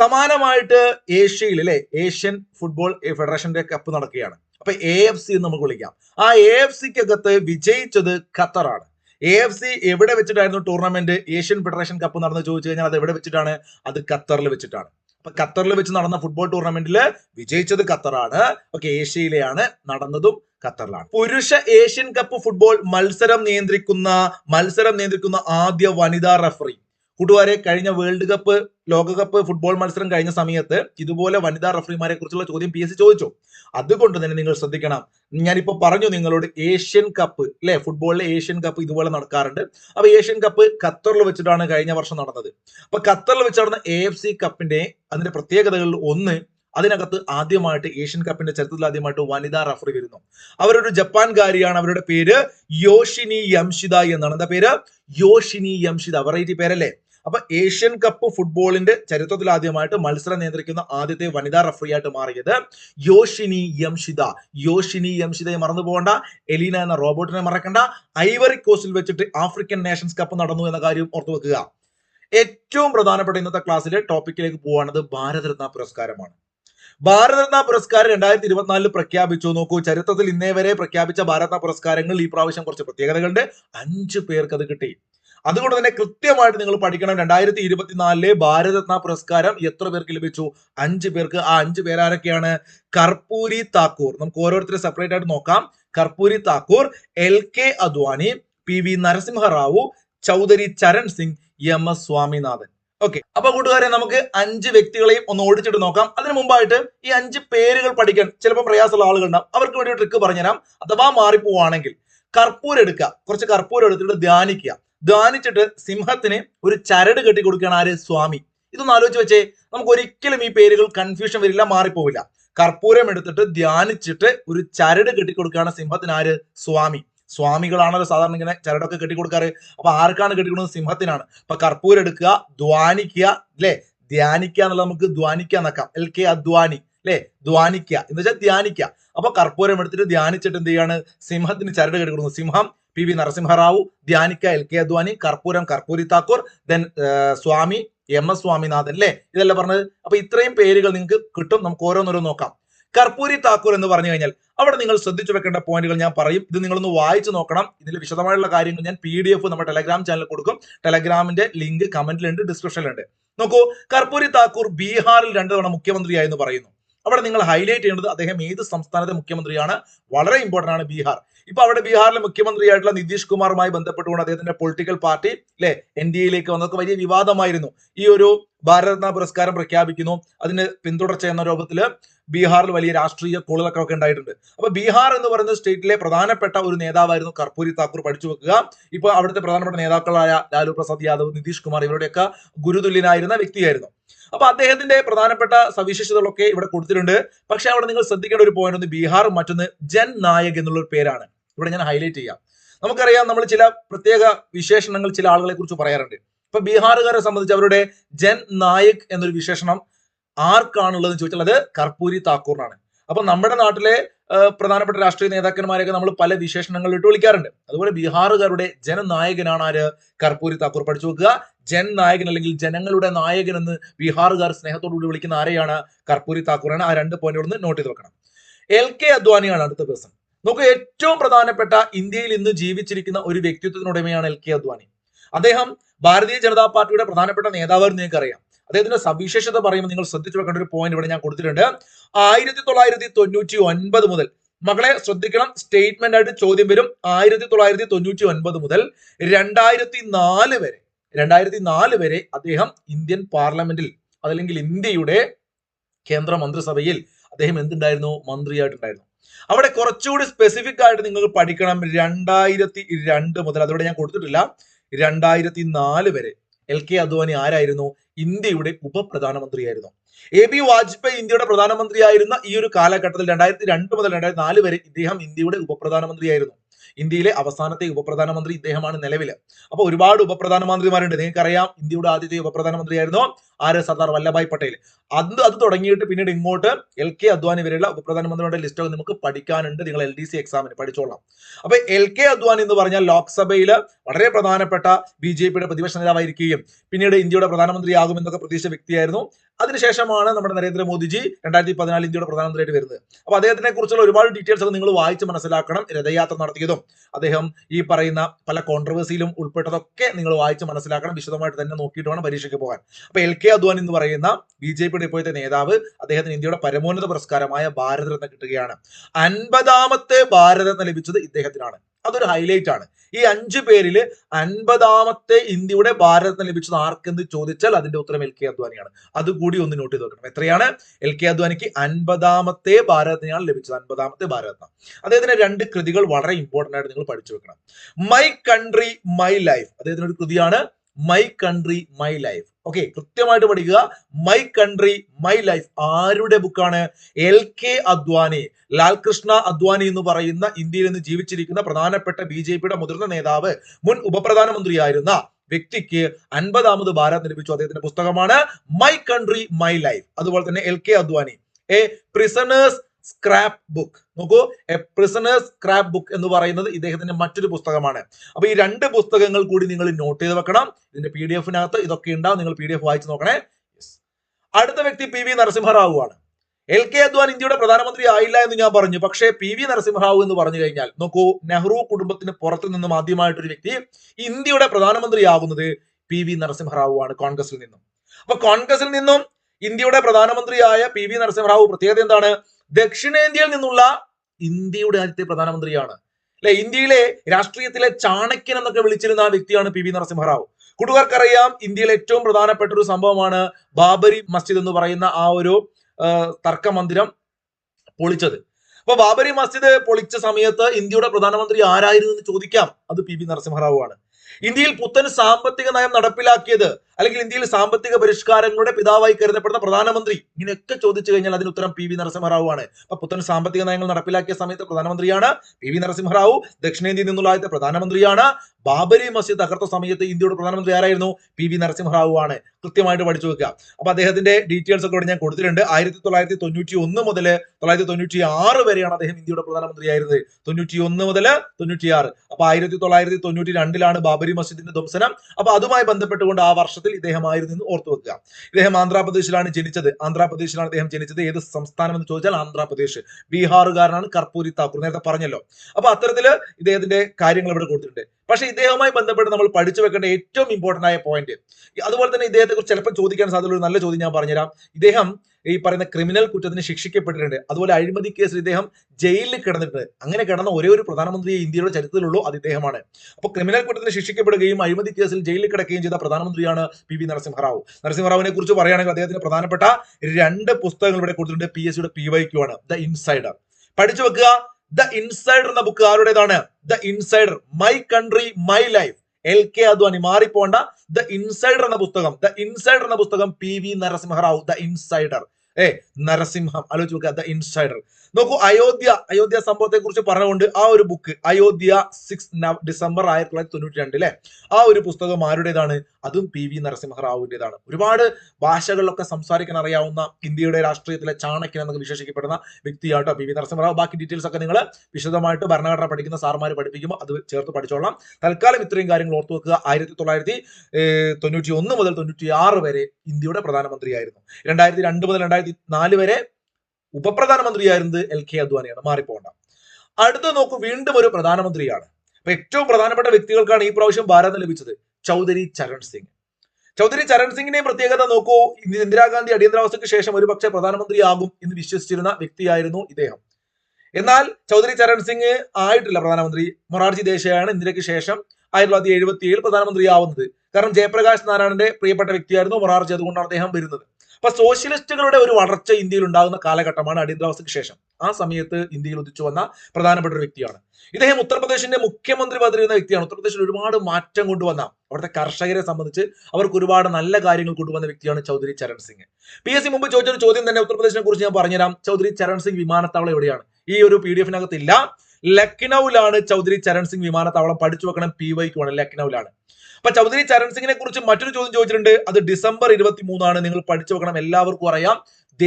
[SPEAKER 1] സമാനമായിട്ട് ഏഷ്യയിൽ അല്ലെ ഏഷ്യൻ ഫുട്ബോൾ ഫെഡറേഷന്റെ കപ്പ് നടക്കുകയാണ് അപ്പൊ എ എഫ് സി നമുക്ക് വിളിക്കാം ആ എ എഫ് സിക്കകത്ത് വിജയിച്ചത് ഖത്തറാണ് എ എഫ് സി എവിടെ വെച്ചിട്ടായിരുന്നു ടൂർണമെന്റ് ഏഷ്യൻ ഫെഡറേഷൻ കപ്പ് നടന്ന് ചോദിച്ചു കഴിഞ്ഞാൽ അത് എവിടെ വെച്ചിട്ടാണ് അത് ഖത്തറിൽ വെച്ചിട്ടാണ് അപ്പൊ ഖത്തറിൽ വെച്ച് നടന്ന ഫുട്ബോൾ ടൂർണമെന്റിൽ വിജയിച്ചത് ഖത്തറാണ് ഓക്കെ ഏഷ്യയിലെയാണ് നടന്നതും ഖത്തറിലാണ് പുരുഷ ഏഷ്യൻ കപ്പ് ഫുട്ബോൾ മത്സരം നിയന്ത്രിക്കുന്ന മത്സരം നിയന്ത്രിക്കുന്ന ആദ്യ വനിതാ റഫറി കൂട്ടുകാരെ കഴിഞ്ഞ വേൾഡ് കപ്പ് ലോകകപ്പ് ഫുട്ബോൾ മത്സരം കഴിഞ്ഞ സമയത്ത് ഇതുപോലെ വനിതാ റഫറിമാരെ കുറിച്ചുള്ള ചോദ്യം പി എസ് സി ചോദിച്ചു അതുകൊണ്ട് തന്നെ നിങ്ങൾ ശ്രദ്ധിക്കണം ഞാനിപ്പോ പറഞ്ഞു നിങ്ങളോട് ഏഷ്യൻ കപ്പ് അല്ലെ ഫുട്ബോളിലെ ഏഷ്യൻ കപ്പ് ഇതുപോലെ നടക്കാറുണ്ട് അപ്പൊ ഏഷ്യൻ കപ്പ് ഖത്തറിൽ വെച്ചിട്ടാണ് കഴിഞ്ഞ വർഷം നടന്നത് അപ്പൊ ഖത്തറിൽ വെച്ച് നടന്ന എ എഫ് സി കപ്പിന്റെ അതിന്റെ പ്രത്യേകതകളിൽ ഒന്ന് അതിനകത്ത് ആദ്യമായിട്ട് ഏഷ്യൻ കപ്പിന്റെ ചരിത്രത്തിൽ ആദ്യമായിട്ട് വനിതാ റഫറി വരുന്നു അവരൊരു ജപ്പാൻകാരിയാണ് അവരുടെ പേര് യോഷിനി യംഷിദ എന്നാണ് എന്താ പേര് യോഷിനി യംഷിദ വെറൈറ്റി പേരല്ലേ അപ്പൊ ഏഷ്യൻ കപ്പ് ഫുട്ബോളിന്റെ ചരിത്രത്തിൽ ആദ്യമായിട്ട് മത്സരം നിയന്ത്രിക്കുന്ന ആദ്യത്തെ വനിതാ റഫറി ആയിട്ട് മാറിയത് യോഷിനി യംഷിത യോഷിനി യംഷിതയെ മറന്നു പോകണ്ട എലീന എന്ന റോബോട്ടിനെ മറക്കണ്ട ഐവറി കോസ്റ്റിൽ വെച്ചിട്ട് ആഫ്രിക്കൻ നേഷൻസ് കപ്പ് നടന്നു എന്ന കാര്യം ഓർത്തു വെക്കുക ഏറ്റവും പ്രധാനപ്പെട്ട ഇന്നത്തെ ക്ലാസ്സിലെ ടോപ്പിക്കിലേക്ക് പോവാണത് ഭാരതരത്ന പുരസ്കാരമാണ് ഭാരതരത്ന പുരസ്കാരം രണ്ടായിരത്തി ഇരുപത്തിനാലിൽ പ്രഖ്യാപിച്ചു നോക്കൂ ചരിത്രത്തിൽ ഇന്നേ വരെ പ്രഖ്യാപിച്ച ഭാരതരത്ന പുരസ്കാരങ്ങൾ ഈ പ്രാവശ്യം കുറച്ച് പ്രത്യേകതകളുണ്ട് അഞ്ച് പേർക്ക് അത് കിട്ടി അതുകൊണ്ട് തന്നെ കൃത്യമായിട്ട് നിങ്ങൾ പഠിക്കണം രണ്ടായിരത്തി ഇരുപത്തിനാലിലെ ഭാരതരത്ന പുരസ്കാരം എത്ര പേർക്ക് ലഭിച്ചു അഞ്ച് പേർക്ക് ആ അഞ്ച് പേരാരൊക്കെയാണ് കർപ്പൂരി താക്കൂർ നമുക്ക് ഓരോരുത്തരെ സെപ്പറേറ്റ് ആയിട്ട് നോക്കാം Karpoori Thakur L K Advani P V Narasimha Rao Chaudhary Charan Singh M S Swaminathan okay അപ്പൊ കൂട്ടുകാരെ നമുക്ക് അഞ്ച് വ്യക്തികളെയും ഒന്ന് ഓടിച്ചിട്ട് നോക്കാം അതിനു മുമ്പായിട്ട് ഈ അഞ്ച് പേരുകൾ പഠിക്കാൻ ചിലപ്പോൾ പ്രയാസമുള്ള ആളുകളുണ്ടാവും അവർക്ക് വേണ്ടി ട്രിക്ക് പറഞ്ഞുതരാം അഥവാ മാറിപ്പോവാണെങ്കിൽ കർപ്പൂരം എടുക്കുക കുറച്ച് കർപ്പൂരം എടുത്തിട്ട് ധ്യാനിക്കുക ധ്യാനിച്ചിട്ട് സിംഹത്തിന് ഒരു ചരട് കെട്ടി കൊടുക്കുകയാണ് ആര് സ്വാമി ഇതൊന്ന് ആലോചിച്ച് വെച്ചേ നമുക്ക് ഒരിക്കലും ഈ പേരുകൾ കൺഫ്യൂഷൻ വരില്ല മാറിപ്പോവില്ല കർപ്പൂരം എടുത്തിട്ട് ധ്യാനിച്ചിട്ട് ഒരു ചരട് കെട്ടി കൊടുക്കുകയാണ് സിംഹത്തിന് ആര് സ്വാമി സ്വാമികളാണല്ലോ സാധാരണ ഇങ്ങനെ ചരടൊക്കെ കെട്ടി കൊടുക്കാറ് അപ്പൊ ആർക്കാണ് കെട്ടി കൊടുക്കുന്നത് സിംഹത്തിനാണ് അപ്പൊ കർപ്പൂരം എടുക്കുക ധ്വാനിക്കുക അല്ലെ ധ്യാനിക്കുക എന്നുള്ള നമുക്ക് ധ്വാനിക്കുക നക്കാം എൽ കെ അധ്വാനി അല്ലെ ധ്വാനിക്കുക എന്ന് വെച്ചാൽ ധ്യാനിക്കുക അപ്പൊ കർപ്പൂരം എടുത്തിട്ട് ധ്യാനിച്ചിട്ട് എന്ത് ചെയ്യാണ് സിംഹത്തിന് ചരട് കൊടുക്കുന്നത് സിംഹം പി വി നരസിംഹറാവു ധ്യാനിക്ക എൽ കെ അദ്വാനി കർപ്പൂരം കർപ്പൂരി താക്കൂർ ദെൻ സ്വാമി എം എസ് സ്വാമിനാഥൻ അല്ലേ ഇതല്ല പറഞ്ഞത് അപ്പൊ ഇത്രയും പേരുകൾ നിങ്ങൾക്ക് കിട്ടും നമുക്ക് ഓരോന്നോരോന്ന് നോക്കാം കർപ്പൂരി താക്കൂർ എന്ന് പറഞ്ഞു കഴിഞ്ഞാൽ അവിടെ നിങ്ങൾ ശ്രദ്ധിച്ചു വെക്കേണ്ട പോയിന്റുകൾ ഞാൻ പറയും ഇത് നിങ്ങളൊന്ന് വായിച്ചു നോക്കണം ഇതിൽ വിശദമായുള്ള കാര്യങ്ങൾ ഞാൻ പി ഡി എഫ് നമ്മുടെ ടെലഗ്രാം ചാനൽ കൊടുക്കും ടെലഗ്രാമിന്റെ ലിങ്ക് കമന്റിലുണ്ട് ഡിസ്ക്രിപ്ഷനിലുണ്ട് നോക്കൂ കർപ്പൂരി താക്കൂർ ബീഹാറിൽ രണ്ടു തവണ മുഖ്യമന്ത്രിയായെന്ന് പറയുന്നു അവിടെ നിങ്ങൾ ഹൈലൈറ്റ് ചെയ്യേണ്ടത് അദ്ദേഹം ഏത് സംസ്ഥാനത്തെ മുഖ്യമന്ത്രിയാണ് വളരെ ഇമ്പോർട്ടൻ്റ് ആണ് ബീഹാർ ഇപ്പൊ അവിടെ ബീഹാറിലെ മുഖ്യമന്ത്രിയായിട്ടുള്ള നിതീഷ് കുമാറുമായി ബന്ധപ്പെട്ടുകൊണ്ട് അദ്ദേഹത്തിന്റെ പൊളിറ്റിക്കൽ പാർട്ടി അല്ലെ എൻ ഡി എയിലേക്ക് വന്നത് വലിയ വിവാദമായിരുന്നു ഈ ഒരു ഭാരതരത്ന പുരസ്കാരം പ്രഖ്യാപിക്കുന്നു അതിന് പിന്തുടർച്ച എന്ന രൂപത്തില് ബീഹാറിൽ വലിയ രാഷ്ട്രീയ കൂളലക്കമൊക്കെ ഉണ്ടായിട്ടുണ്ട് അപ്പൊ ബീഹാർ എന്ന് പറയുന്ന സ്റ്റേറ്റിലെ പ്രധാനപ്പെട്ട ഒരു നേതാവായിരുന്നു കർപ്പൂരി താക്കൂർ പഠിച്ചു വെക്കുക ഇപ്പൊ അവിടുത്തെ പ്രധാനപ്പെട്ട നേതാക്കളായ ലാലു പ്രസാദ് യാദവ് നിതീഷ് കുമാർ ഇവരുടെയൊക്കെ ഗുരുതുല്യനായിരുന്ന വ്യക്തിയായിരുന്നു അപ്പൊ അദ്ദേഹത്തിന്റെ പ്രധാനപ്പെട്ട സവിശേഷതകളൊക്കെ ഇവിടെ കൊടുത്തിട്ടുണ്ട് പക്ഷെ അവിടെ നിങ്ങൾ ശ്രദ്ധിക്കേണ്ട ഒരു പോയിന്റ് ഒന്ന് ബീഹാർ മറ്റൊന്ന് ജൻ നായക് എന്നുള്ള ഒരു പേരാണ് ഇവിടെ ഞാൻ ഹൈലൈറ്റ് ചെയ്യാം നമുക്കറിയാം നമ്മൾ ചില പ്രത്യേക വിശേഷണങ്ങൾ ചില ആളുകളെ കുറിച്ച് പറയാറുണ്ട് ഇപ്പൊ ബീഹാറുകാരെ സംബന്ധിച്ച് അവരുടെ ജൻ നായക് എന്നൊരു വിശേഷണം ആർക്കാണുള്ളത് ചോദിച്ചാൽ അത് കർപ്പൂരി താക്കൂറിനാണ് അപ്പൊ നമ്മുടെ നാട്ടിലെ പ്രധാനപ്പെട്ട രാഷ്ട്രീയ നേതാക്കന്മാരെയൊക്കെ നമ്മൾ പല വിശേഷണങ്ങളിൽ ഇട്ട് വിളിക്കാറുണ്ട് അതുപോലെ ബീഹാറുകാരുടെ ജനനായകനാണ് ആര് കർപ്പൂരി താക്കൂർ പഠിച്ചു നോക്കുക ജനനായകൻ അല്ലെങ്കിൽ ജനങ്ങളുടെ നായകൻ എന്ന് ബീഹാറുകാർ സ്നേഹത്തോടുകൂടി വിളിക്കുന്ന ആരെയാണ് കർപ്പൂരി താക്കൂറാണ് ആ രണ്ട് പോയിന്റുകൾ നോട്ട് ചെയ്ത് വെക്കണം എൽ കെ അദ്വാനിയാണ് അടുത്ത പേഴ്സൺ നമുക്ക് ഏറ്റവും പ്രധാനപ്പെട്ട ഇന്ത്യയിൽ ഇന്ന് ജീവിച്ചിരിക്കുന്ന ഒരു വ്യക്തിത്വത്തിനുടമയാണ് എൽ കെ അദ്വാനി അദ്ദേഹം ഭാരതീയ ജനതാ പാർട്ടിയുടെ പ്രധാനപ്പെട്ട നേതാവായിരുന്നു നിങ്ങൾക്കറിയാം അദ്ദേഹത്തിന്റെ സവിശേഷത പറയുമ്പോൾ നിങ്ങൾ ശ്രദ്ധിച്ചു വെക്കേണ്ട ഒരു പോയിന്റ് ഇവിടെ ഞാൻ കൊടുത്തിട്ടുണ്ട് ആയിരത്തി തൊള്ളായിരത്തി തൊണ്ണൂറ്റി ഒൻപത് മുതൽ മകളെ ശ്രദ്ധിക്കണം സ്റ്റേറ്റ്മെന്റ് ആയിട്ട് ചോദ്യം വരും ആയിരത്തി തൊള്ളായിരത്തി തൊണ്ണൂറ്റി ഒൻപത് മുതൽ രണ്ടായിരത്തി നാല് വരെ രണ്ടായിരത്തി നാല് വരെ അദ്ദേഹം ഇന്ത്യൻ പാർലമെന്റിൽ അതല്ലെങ്കിൽ ഇന്ത്യയുടെ കേന്ദ്ര മന്ത്രിസഭയിൽ അദ്ദേഹം എന്തുണ്ടായിരുന്നു മന്ത്രിയായിട്ടുണ്ടായിരുന്നു അവിടെ കുറച്ചുകൂടി സ്പെസിഫിക് ആയിട്ട് നിങ്ങൾ പഠിക്കണം രണ്ടായിരത്തി രണ്ട് മുതൽ അതോടെ ഞാൻ കൊടുത്തിട്ടില്ല രണ്ടായിരത്തി നാല് വരെ എൽ കെ അദ്വാനി ആരായിരുന്നു ഇന്ത്യയുടെ ഉപപ്രധാനമന്ത്രിയായിരുന്നു എ പി വാജ്പേയി ഇന്ത്യയുടെ പ്രധാനമന്ത്രിയായിരുന്ന ഈ ഒരു കാലഘട്ടത്തിൽ രണ്ടായിരത്തി രണ്ട് മുതൽ രണ്ടായിരത്തി നാല് വരെ ഇദ്ദേഹം ഇന്ത്യയുടെ ഉപപ്രധാനമന്ത്രിയായിരുന്നു ഇന്ത്യയിലെ അവസാനത്തെ ഉപപ്രധാനമന്ത്രി ഇദ്ദേഹമാണ് നിലവിൽ അപ്പൊ ഒരുപാട് ഉപപ്രധാനമന്ത്രിമാരുണ്ട് നിങ്ങൾക്കറിയാം ഇന്ത്യയുടെ ആദ്യത്തെ ഉപപ്രധാനമന്ത്രിയായിരുന്നു ആര് സർദാർ വല്ലഭായ് പട്ടേൽ അത് അത് തുടങ്ങിയിട്ട് പിന്നീട് ഇങ്ങോട്ട് എൽ കെ അദ്വാനി വരെയുള്ള ഉപപ്രധാനമന്ത്രിയുടെ ലിസ്റ്റ് നമുക്ക് പഠിക്കാനുണ്ട് നിങ്ങൾ എൽ ഡി സി എക്സാമിന് പഠിച്ചോളാം അപ്പൊ എൽ കെ അദ്വാനി എന്ന് പറഞ്ഞാൽ ലോക്സഭയിൽ വളരെ പ്രധാനപ്പെട്ട ബി ജെ പിയുടെ പ്രതിപക്ഷ നേതാവായിരിക്കുകയും പിന്നീട് ഇന്ത്യയുടെ എന്നൊക്കെ പ്രതീക്ഷിച്ച വ്യക്തിയായിരുന്നു അതിനുശേഷമാണ് നമ്മുടെ നരേന്ദ്രമോദിജി രണ്ടായിരത്തി പതിനാല് ഇന്ത്യയുടെ പ്രധാനമന്ത്രിയായിട്ട് വരുന്നത് അപ്പൊ അദ്ദേഹത്തിനെ കുറിച്ചുള്ള ഒരുപാട് ഡീറ്റെയിൽസ് ഒക്കെ നിങ്ങൾ വായിച്ച് മനസ്സിലാക്കണം രഥയാത്ര നടത്തിയതും അദ്ദേഹം ഈ പറയുന്ന പല കോൺട്രവേഴ്സിയിലും ഉൾപ്പെട്ടതൊക്കെ നിങ്ങൾ വായിച്ച് മനസ്സിലാക്കണം വിശദമായിട്ട് തന്നെ നോക്കിയിട്ട് വേണം പരീക്ഷയ്ക്ക് പോകാൻ അപ്പൊ എൽ കെ അദ്വാനി എന്ന് പറയുന്ന ബി ജെ പിയുടെ ഇപ്പോഴത്തെ നേതാവ് അദ്ദേഹത്തിന് ഇന്ത്യയുടെ പരമോന്നത പുരസ്കാരമായ ഭാരതരത്ന കിട്ടുകയാണ് അൻപതാമത്തെ ഭാരതരത്ന ലഭിച്ചത് ഇദ്ദേഹത്തിനാണ് അതൊരു ഹൈലൈറ്റ് ആണ് ഈ അഞ്ചു പേരിൽ അൻപതാമത്തെ ഇന്ത്യയുടെ ഭാരതത്തിന് ലഭിച്ചത് ആർക്കെന്ന് ചോദിച്ചാൽ അതിന്റെ ഉത്തരം എൽ കെ അദ്വാനിയാണ് അതുകൂടി ഒന്ന് നോട്ട് ചെയ്ത് വെക്കണം എത്രയാണ് എൽ കെ അദ്വാനിക്ക് അൻപതാമത്തെ ഭാരതത്തിനാണ് ലഭിച്ചത് അൻപതാമത്തെ ഭാരതത്തിന് അദ്ദേഹത്തിന്റെ രണ്ട് കൃതികൾ വളരെ ഇമ്പോർട്ടന്റ് ആയിട്ട് നിങ്ങൾ പഠിച്ചു വെക്കണം മൈ കൺട്രി മൈ ലൈഫ് അദ്ദേഹത്തിന്റെ ഒരു കൃതിയാണ് my country my life okay കൃത്യമായിട്ട് പഠിക്കുക മൈ കൺട്രി മൈ ലൈഫ് ആരുടെ ബുക്കാണ് എൽ കെ അദ്വാനി ലാൽകൃഷ്ണ അദ്വാനി എന്ന് പറയുന്ന ഇന്ത്യയിൽ നിന്ന് ജീവിച്ചിരിക്കുന്ന പ്രധാനപ്പെട്ട ബി ജെ പിയുടെ മുതിർന്ന നേതാവ് മുൻ ഉപപ്രധാനമന്ത്രിയായിരുന്ന വ്യക്തിക്ക് അൻപതാമത് ഭാരത് നിർമ്മിച്ചു അദ്ദേഹത്തിന്റെ പുസ്തകമാണ് മൈ കൺട്രി മൈ ലൈഫ് അതുപോലെ തന്നെ L K Advani a prisoner's scrapbook നോക്കൂ എ പ്രിസണേഴ്സ് സ്ക്രാപ്പ് ബുക്ക് എന്ന് പറയുന്നത് ഇദ്ദേഹത്തിന്റെ മറ്റൊരു പുസ്തകമാണ് അപ്പൊ ഈ രണ്ട് പുസ്തകങ്ങൾ കൂടി നിങ്ങൾ നോട്ട് ചെയ്ത് വെക്കണം ഇതിന്റെ പി ഡി എഫിനകത്ത് ഇതൊക്കെ ഉണ്ടാവും നിങ്ങൾ പി ഡി എഫ് വായിച്ച് നോക്കണേ അടുത്ത വ്യക്തി പി വി നരസിംഹറാവു ആണ് എൽ കെ അദ്വാൻ ഇന്ത്യയുടെ പ്രധാനമന്ത്രി ആയില്ല എന്ന് ഞാൻ പറഞ്ഞു പക്ഷേ പി വി നരസിംഹറാവു എന്ന് പറഞ്ഞു കഴിഞ്ഞാൽ നോക്കൂ നെഹ്റു കുടുംബത്തിന് പുറത്തു നിന്നും ആദ്യമായിട്ടൊരു വ്യക്തി ഇന്ത്യയുടെ പ്രധാനമന്ത്രി ആവുന്നത് പി വി നരസിംഹറാവു ആണ് കോൺഗ്രസിൽ നിന്നും അപ്പൊ കോൺഗ്രസിൽ നിന്നും ഇന്ത്യയുടെ പ്രധാനമന്ത്രിയായ പി വി നരസിംഹറാവു പ്രത്യേകത എന്താണ് ദക്ഷിണേന്ത്യയിൽ നിന്നുള്ള ഇന്ത്യയുടെ ആദ്യത്തെ പ്രധാനമന്ത്രിയാണ് അല്ലെ ഇന്ത്യയിലെ രാഷ്ട്രീയത്തിലെ ചാണക്യൻ എന്നൊക്കെ വിളിച്ചിരുന്ന ആ വ്യക്തിയാണ് പി വി നരസിംഹറാവു കൂട്ടുകാർക്കറിയാം ഇന്ത്യയിലെ ഏറ്റവും പ്രധാനപ്പെട്ട ഒരു സംഭവമാണ് ബാബരി മസ്ജിദ് എന്ന് പറയുന്ന ആ ഒരു തർക്ക മന്ദിരം പൊളിച്ചത് അപ്പൊ ബാബരി മസ്ജിദ് പൊളിച്ച സമയത്ത് ഇന്ത്യയുടെ പ്രധാനമന്ത്രി ആരായിരുന്നു എന്ന് ചോദിക്കാം അത് പി വി നരസിംഹറാവു ആണ് ഇന്ത്യയിൽ പുത്തൻ സാമ്പത്തിക നയം നടപ്പിലാക്കിയത് അല്ലെങ്കിൽ ഇന്ത്യയിൽ സാമ്പത്തിക പരിഷ്കാരങ്ങളുടെ പിതാവായി കരുതപ്പെടുന്ന പ്രധാനമന്ത്രി ഇങ്ങനെയൊക്കെ ചോദിച്ചു കഴിഞ്ഞാൽ അതിന് ഉത്തരം പി വി നരസിംഹറാവു ആണ് അപ്പൊ പുത്തൻ സാമ്പത്തിക നയങ്ങൾ നടപ്പിലാക്കിയ സമയത്ത് പ്രധാനമന്ത്രിയാണ് പി വി നരസിംഹറാവു ദക്ഷിണേന്ത്യയിൽ നിന്നുള്ള ആദ്യത്തെ പ്രധാനമന്ത്രിയാണ് ബാബരി മസ്ജിദ് തകർത്ത സമയത്ത് ഇന്ത്യയുടെ പ്രധാനമന്ത്രി ആരായിരുന്നു പി വി നരസിംഹറാവു ആണ് കൃത്യമായിട്ട് പഠിച്ചു വെക്കുക അപ്പൊ അദ്ദേഹത്തിന്റെ ഡീറ്റെയിൽസ് ഒക്കെ ഞാൻ കൊടുത്തിട്ടുണ്ട് ആയിരത്തി തൊള്ളായിരത്തി തൊണ്ണൂറ്റി ഒന്ന് മുതൽ തൊള്ളായിരത്തി തൊണ്ണൂറ്റി ആറ് വരെയാണ് അദ്ദേഹം ഇന്ത്യയുടെ ആയിരുന്നത് തൊണ്ണൂറ്റി ഒന്ന് മുതൽ തൊണ്ണൂറ്റി ആറ് അപ്പൊ ആയിരത്തി തൊള്ളായിരത്തി തൊണ്ണൂറ്റി രണ്ടിലാണ് ബാബരി മസ്ജിദിന്റെ ധംസനം അപ്പൊ അതുമായി ബന്ധപ്പെട്ടുകൊണ്ട് ആ വർഷത്തിൽ ആയിരുന്നു എന്ന് ഓർത്തു വെക്കുക ഇദ്ദേഹം ആന്ധ്രാപ്രദേശിലാണ് ജനിച്ചത് ആന്ധ്രാപ്രദേശിലാണ് അദ്ദേഹം ജനിച്ചത് ഏത് സംസ്ഥാനം എന്ന് ചോദിച്ചാൽ ആന്ധ്രാപ്രദേശ് ബീഹാറുകാരനാണ് കർപ്പൂരി താക്കൂർ നേരത്തെ പറഞ്ഞല്ലോ അപ്പൊ അത്തരത്തില് ഇദ്ദേഹത്തിന്റെ കാര്യങ്ങൾ ഇവിടെ കൊടുത്തിട്ടുണ്ട് പക്ഷേ ഇദ്ദേഹവുമായി ബന്ധപ്പെട്ട് നമ്മൾ പഠിച്ചു വെക്കേണ്ട ഏറ്റവും ഇമ്പോർട്ടന്റ് ആയ പോയിന്റ് അതുപോലെ തന്നെ ഇദ്ദേഹത്തെ കുറിച്ച് ചിലപ്പോൾ ചോദിക്കാൻ സാധ്യതയുള്ള ഒരു നല്ല ചോദ്യം ഞാൻ പറഞ്ഞുതരാം ഇദ്ദേഹം ഈ പറയുന്ന ക്രിമിനൽ കുറ്റത്തിന് ശിക്ഷിക്കപ്പെട്ടിട്ടുണ്ട് അതുപോലെ അഴിമതി കേസിൽ ഇദ്ദേഹം ജയിലിൽ കിടന്നിട്ടുണ്ട് അങ്ങനെ കിടന്ന ഒരേ ഒരു പ്രധാനമന്ത്രി ഇന്ത്യയുടെ ചരിത്രത്തിലുള്ളൂ അത് ഇദ്ദേഹമാണ് അപ്പോൾ ക്രിമിനൽ കുറ്റത്തിന് ശിക്ഷിക്കപ്പെടുകയും അഴിമതി കേസിൽ ജയിലിൽ കിടക്കുകയും ചെയ്ത പ്രധാനമന്ത്രിയാണ് പി വി നരസിംഹറാവു നരസിംഹറാവിനെ കുറിച്ച് പറയുകയാണെങ്കിൽ അദ്ദേഹത്തിന് പ്രധാനപ്പെട്ട രണ്ട് പുസ്തകങ്ങൾ ഇവിടെ കൊടുത്തിട്ടുണ്ട് പി എസ് സിയുടെ പി വൈ ക്യു ആണ് ദ ഇൻസൈഡർ പഠിച്ചു വെക്കുക ദ ഇൻസൈഡർ എന്ന ബുക്ക് ആരുടേതാണ് the insider my country my life L K Advani മാറിപ്പോണ്ട ദ ഇൻസൈഡർ എന്ന പുസ്തകം ദ ഇൻസൈഡർ എന്ന പുസ്തകം P V Narasimha Rao the insider ഏ നരസിംഹം ആലോചിച്ച് നോക്കുക ദ ഇൻസൈഡർ നോക്കൂ അയോധ്യ അയോധ്യ സംഭവത്തെ കുറിച്ച് പറഞ്ഞുകൊണ്ട് ആ ഒരു ബുക്ക് അയോധ്യ സിക്സ് ഡിസംബർ ആയിരത്തി തൊള്ളായിരത്തി തൊണ്ണൂറ്റി രണ്ടിലെ ആ ഒരു പുസ്തകം ആരുടേതാണ് അതും പി വി നരസിംഹറാവുവിൻ്റെതാണ് ഒരുപാട് ഭാഷകളിലൊക്കെ സംസാരിക്കാൻ അറിയാവുന്ന ഇന്ത്യയുടെ രാഷ്ട്രീയത്തിലെ ചാണക്യൻ എന്നൊക്കെ വിശേഷിക്കപ്പെടുന്ന വ്യക്തിയാട്ടോ പി വി നരസിംഹറാവു ബാക്കി ഡീറ്റെയിൽസ് ഒക്കെ നിങ്ങൾ വിശദമായിട്ട് ഭരണഘടന പഠിക്കുന്ന സാർമാർ പഠിപ്പിക്കുമ്പോൾ അത് ചേർത്ത് പഠിച്ചോളാം തൽക്കാലം ഇത്രയും കാര്യങ്ങൾ ഓർത്തു വെക്കുക ആയിരത്തി തൊള്ളായിരത്തി തൊണ്ണൂറ്റി ഒന്ന് മുതൽ തൊണ്ണൂറ്റി ആറ് വരെ ഇന്ത്യയുടെ പ്രധാനമന്ത്രിയായിരുന്നു രണ്ടായിരത്തി രണ്ട് മുതൽ രണ്ടായിരത്തി നാല് വരെ ഉപപ്രധാനമന്ത്രിയായിരുന്നത് എൽ കെ അദ്വാനിയാണ് മാറിപ്പോണ്ട അടുത്ത നോക്കൂ വീണ്ടും ഒരു പ്രധാനമന്ത്രിയാണ് അപ്പൊ ഏറ്റവും പ്രധാനപ്പെട്ട വ്യക്തികൾക്കാണ് ഈ പ്രാവശ്യം ഭാരത് ലഭിച്ചത് ചൗധരി ചരൺ സിംഗ് ചൗധരി ചരൺ സിംഗിന്റെ പ്രത്യേകത നോക്കൂ ഇന്ദിരാഗാന്ധി അടിയന്തരാവസ്ഥയ്ക്ക് ശേഷം പ്രധാനമന്ത്രി പ്രധാനമന്ത്രിയാകും എന്ന് വിശ്വസിച്ചിരുന്ന വ്യക്തിയായിരുന്നു ഇദ്ദേഹം എന്നാൽ ചൗധരി ചരൺ സിംഗ് ആയിട്ടില്ല പ്രധാനമന്ത്രി മൊറാർജി ദേശയാണ് ഇന്ദിരയ്ക്ക് ശേഷം ആയിരത്തി തൊള്ളായിരത്തി എഴുപത്തി ഏഴിൽ പ്രധാനമന്ത്രിയാവുന്നത് കാരണം ജയപ്രകാശ് നാരായണന്റെ പ്രിയപ്പെട്ട വ്യക്തിയായിരുന്നു മൊറാർജി അതുകൊണ്ടാണ് അദ്ദേഹം വരുന്നത് അപ്പൊ സോഷ്യലിസ്റ്റുകളുടെ ഒരു വളർച്ച ഇന്ത്യയിൽ ഉണ്ടാകുന്ന കാലഘട്ടമാണ് അടിയന്തരാവസ്ഥയ്ക്ക് ശേഷം ആ സമയത്ത് ഇന്ത്യയിൽ ഉദിച്ചു വന്ന പ്രധാനപ്പെട്ട ഒരു വ്യക്തിയാണ് ഇദ്ദേഹം ഉത്തർപ്രദേശിന്റെ മുഖ്യമന്ത്രി പദവിയുന്ന വ്യക്തിയാണ് ഉത്തർപ്രദേശിൽ ഒരുപാട് മാറ്റം കൊണ്ടുവന്ന അവിടുത്തെ കർഷകരെ സംബന്ധിച്ച് അവർക്ക് ഒരുപാട് നല്ല കാര്യങ്ങൾ കൊണ്ടുവന്ന വ്യക്തിയാണ് Chaudhary Charan Singh P S C മുമ്പ് ചോദിച്ചൊരു ചോദ്യം തന്നെ ഉത്തർപ്രദേശിനെ കുറിച്ച് ഞാൻ പറഞ്ഞുതരാം ചൗധരി ചരൺ സിംഗ് വിമാനത്താവളം എവിടെയാണ് ഈ ഒരു പി ഡി എഫിനകത്തില്ല ലക്നൌവിലാണ് ചൗധരി ചരൺ സിംഗ് വിമാനത്താവളം പഠിച്ചു വെക്കണം പി വൈക്കുമാണ് ലക്നൌവിലാണ് അപ്പൊ ചൗധരി ചരൺ സിംഗിനെ കുറിച്ച് മറ്റൊരു ചോദ്യം ചോദിച്ചിട്ടുണ്ട് അത് ഡിസംബർ ഇരുപത്തി മൂന്നാണ് നിങ്ങൾ പഠിച്ചു വെക്കണം എല്ലാവർക്കും അറിയാം